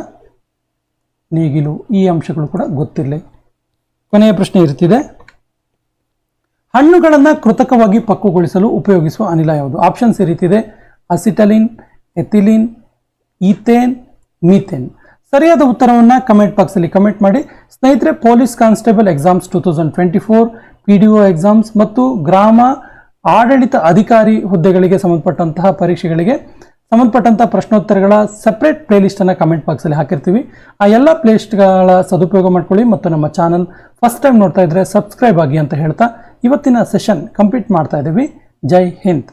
ನೇಗಿಲು ಈ ಅಂಶಗಳು ಕೂಡ ಗೊತ್ತಿರಲಿ. ಕೊನೆಯ ಪ್ರಶ್ನೆ ಇರ್ತಿದೆ. ಹಣ್ಣುಗಳನ್ನು ಕೃತಕವಾಗಿ ಪಕ್ವಗೊಳಿಸಲು ಉಪಯೋಗಿಸುವ ಅನಿಲ ಯಾವುದು? ಆಪ್ಷನ್ಸ್ ಈ ರೀತಿ ಇದೆ ಅಸಿಟಲಿನ್ ಎಥಿಲಿನ್ ಈಥೇನ್ ಮೀಥೇನ್ ಸರಿಯಾದ ಉತ್ತರವನ್ನು ಕಮೆಂಟ್ ಬಾಕ್ಸಲ್ಲಿ ಕಮೆಂಟ್ ಮಾಡಿ. ಸ್ನೇಹಿತರೆ police constable exams two thousand four P exams ಮತ್ತು ಗ್ರಾಮ ಆಡಳಿತ ಅಧಿಕಾರಿ ಹುದ್ದೆಗಳಿಗೆ ಸಂಬಂಧಪಟ್ಟಂತಹ ಪರೀಕ್ಷೆಗಳಿಗೆ ಸಂಬಂಧಪಟ್ಟಂತಹ ಪ್ರಶ್ನೋತ್ತರಗಳ ಸಪ್ರೇಟ್ ಪ್ಲೇಲಿಸ್ಟನ್ನು ಕಮೆಂಟ್ ಬಾಕ್ಸಲ್ಲಿ ಹಾಕಿರ್ತೀವಿ. ಆ ಎಲ್ಲ ಪ್ಲೇಲಿಸ್ಟ್ಗಳ ಸದುಪಯೋಗ ಮಾಡ್ಕೊಳ್ಳಿ ಮತ್ತು ನಮ್ಮ ಚಾನಲ್ ಫಸ್ಟ್ ಟೈಮ್ ನೋಡ್ತಾ ಇದ್ರೆ ಸಬ್ಸ್ಕ್ರೈಬ್ ಆಗಿ ಅಂತ ಹೇಳ್ತಾ ಇವತ್ತಿನ ಸೆಷನ್ ಕಂಪ್ಲೀಟ್ ಮಾಡ್ತಾ ಇದ್ದೀವಿ. ಜೈ ಹಿಂದ್.